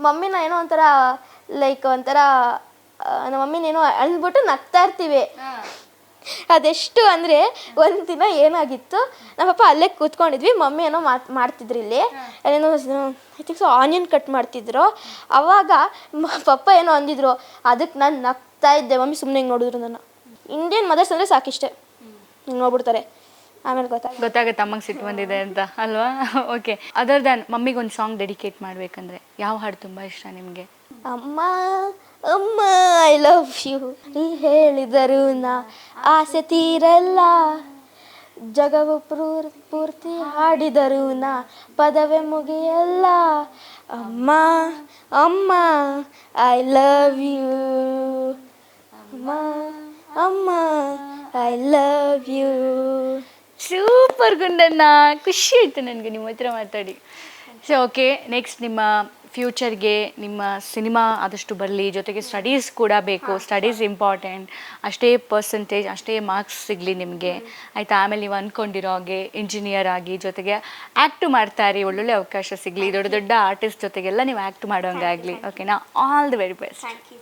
ಮಮ್ಮಿನ ಏನೋ ಒಂಥರ ಲೈಕ್ ಒಂಥರ ನಮ್ಮ ಮಮ್ಮಿನೇನೋ ಅಳ್ಬಿಟ್ಟು ನಗ್ತಾ ಇರ್ತೀವಿ. ಅದೆಷ್ಟು ಅಂದರೆ ಒಂದು ದಿನ ಏನಾಗಿತ್ತು ನಮ್ಮ ಪಪ್ಪ ಅಲ್ಲೇ ಕೂತ್ಕೊಂಡಿದ್ವಿ ಮಮ್ಮಿ ಏನೋ ಮಾತ್ ಮಾಡ್ತಿದ್ರು ಇಲ್ಲಿ. ಅಲ್ಲೇನೋ I think so onion cut ಮಾಡ್ತಿದ್ರು. ಅವಾಗ ಪಪ್ಪ ಏನೋ ಅಂದಿದ್ರು ಅದಕ್ಕೆ ನಾನು ನಗ್ತಾ ಇದ್ದೆ ಮಮ್ಮಿ ಸುಮ್ಮನೆ ಹಿಂಗೆ ನೋಡಿದ್ರು ನನ್ನ. ಇಂಡಿಯನ್ ಮದರ್ಸ್ ಅಂದರೆ ಸಾಕಿಷ್ಟೇ. ನೋಡ್ಬಿಡ್ತಾರೆ. ಆಮೇಲೆ ಗೊತ್ತಾಗ ಗೊತ್ತಾಗುತ್ತೆ ಅಮ್ಮಂಗೆ ಸಿಟ್ಟು ಬಂದಿದೆ ಅಂತ ಅಲ್ವಾ? ಓಕೆ ಅದರ್ ದನ್ ಮಮ್ಮಿಗೆ ಒಂದು ಸಾಂಗ್ ಡೆಡಿಕೇಟ್ ಮಾಡ್ಬೇಕಂದ್ರೆ ಯಾವ ಹಾಡು ತುಂಬ ಇಷ್ಟ ನಿಮಗೆ? ಅಮ್ಮ ಅಮ್ಮ ಐ ಲವ್ ಯು ನೀ ಹೇಳಿದರು ನಾ ಆಸೆ ತೀರಲ್ಲ. ಜಗವು ಪೂರ್, ಪೂರ್ತಿ ಹಾಡಿದರು ನಾ ಪದವೇ ಮುಗಿಯಲ್ಲ. ಅಮ್ಮ ಅಮ್ಮ ಐ ಲವ್ ಯು ಅಮ್ಮ ಅಮ್ಮ I love you super Gundanna. ಖುಷಿ ಆಯ್ತು ನನಗೆ ನಿಮ್ಮ ಹತ್ರ ಮಾತಾಡಿ. ಸೊ ಓಕೆ ನೆಕ್ಸ್ಟ್ ನಿಮ್ಮ ಫ್ಯೂಚರ್ಗೆ ನಿಮ್ಮ ಸಿನಿಮಾ ಆದಷ್ಟು ಬರಲಿ ಜೊತೆಗೆ ಸ್ಟಡೀಸ್ ಕೂಡ ಬೇಕು. ಸ್ಟಡೀಸ್ ಇಂಪಾರ್ಟೆಂಟ್ ಅಷ್ಟೇ ಪರ್ಸೆಂಟೇಜ್ ಅಷ್ಟೇ ಮಾರ್ಕ್ಸ್ ಸಿಗಲಿ ನಿಮಗೆ. ಆಯಿತಾ? ಆಮೇಲೆ ನೀವು ಅಂದ್ಕೊಂಡಿರೋ ಹಾಗೆ ಇಂಜಿನಿಯರ್ ಆಗಿ ಜೊತೆಗೆ ಆ್ಯಕ್ಟ್ ಮಾಡ್ತಾ ಇರಿ ಒಳ್ಳೊಳ್ಳೆ ಅವಕಾಶ ಸಿಗಲಿ. ದೊಡ್ಡ ದೊಡ್ಡ ಆರ್ಟಿಸ್ಟ್ ಜೊತೆಗೆಲ್ಲ ನೀವು ಆ್ಯಕ್ಟ್ ಮಾಡೋಂಗಾಗಲಿ. ಓಕೆನಾ all the very best thank you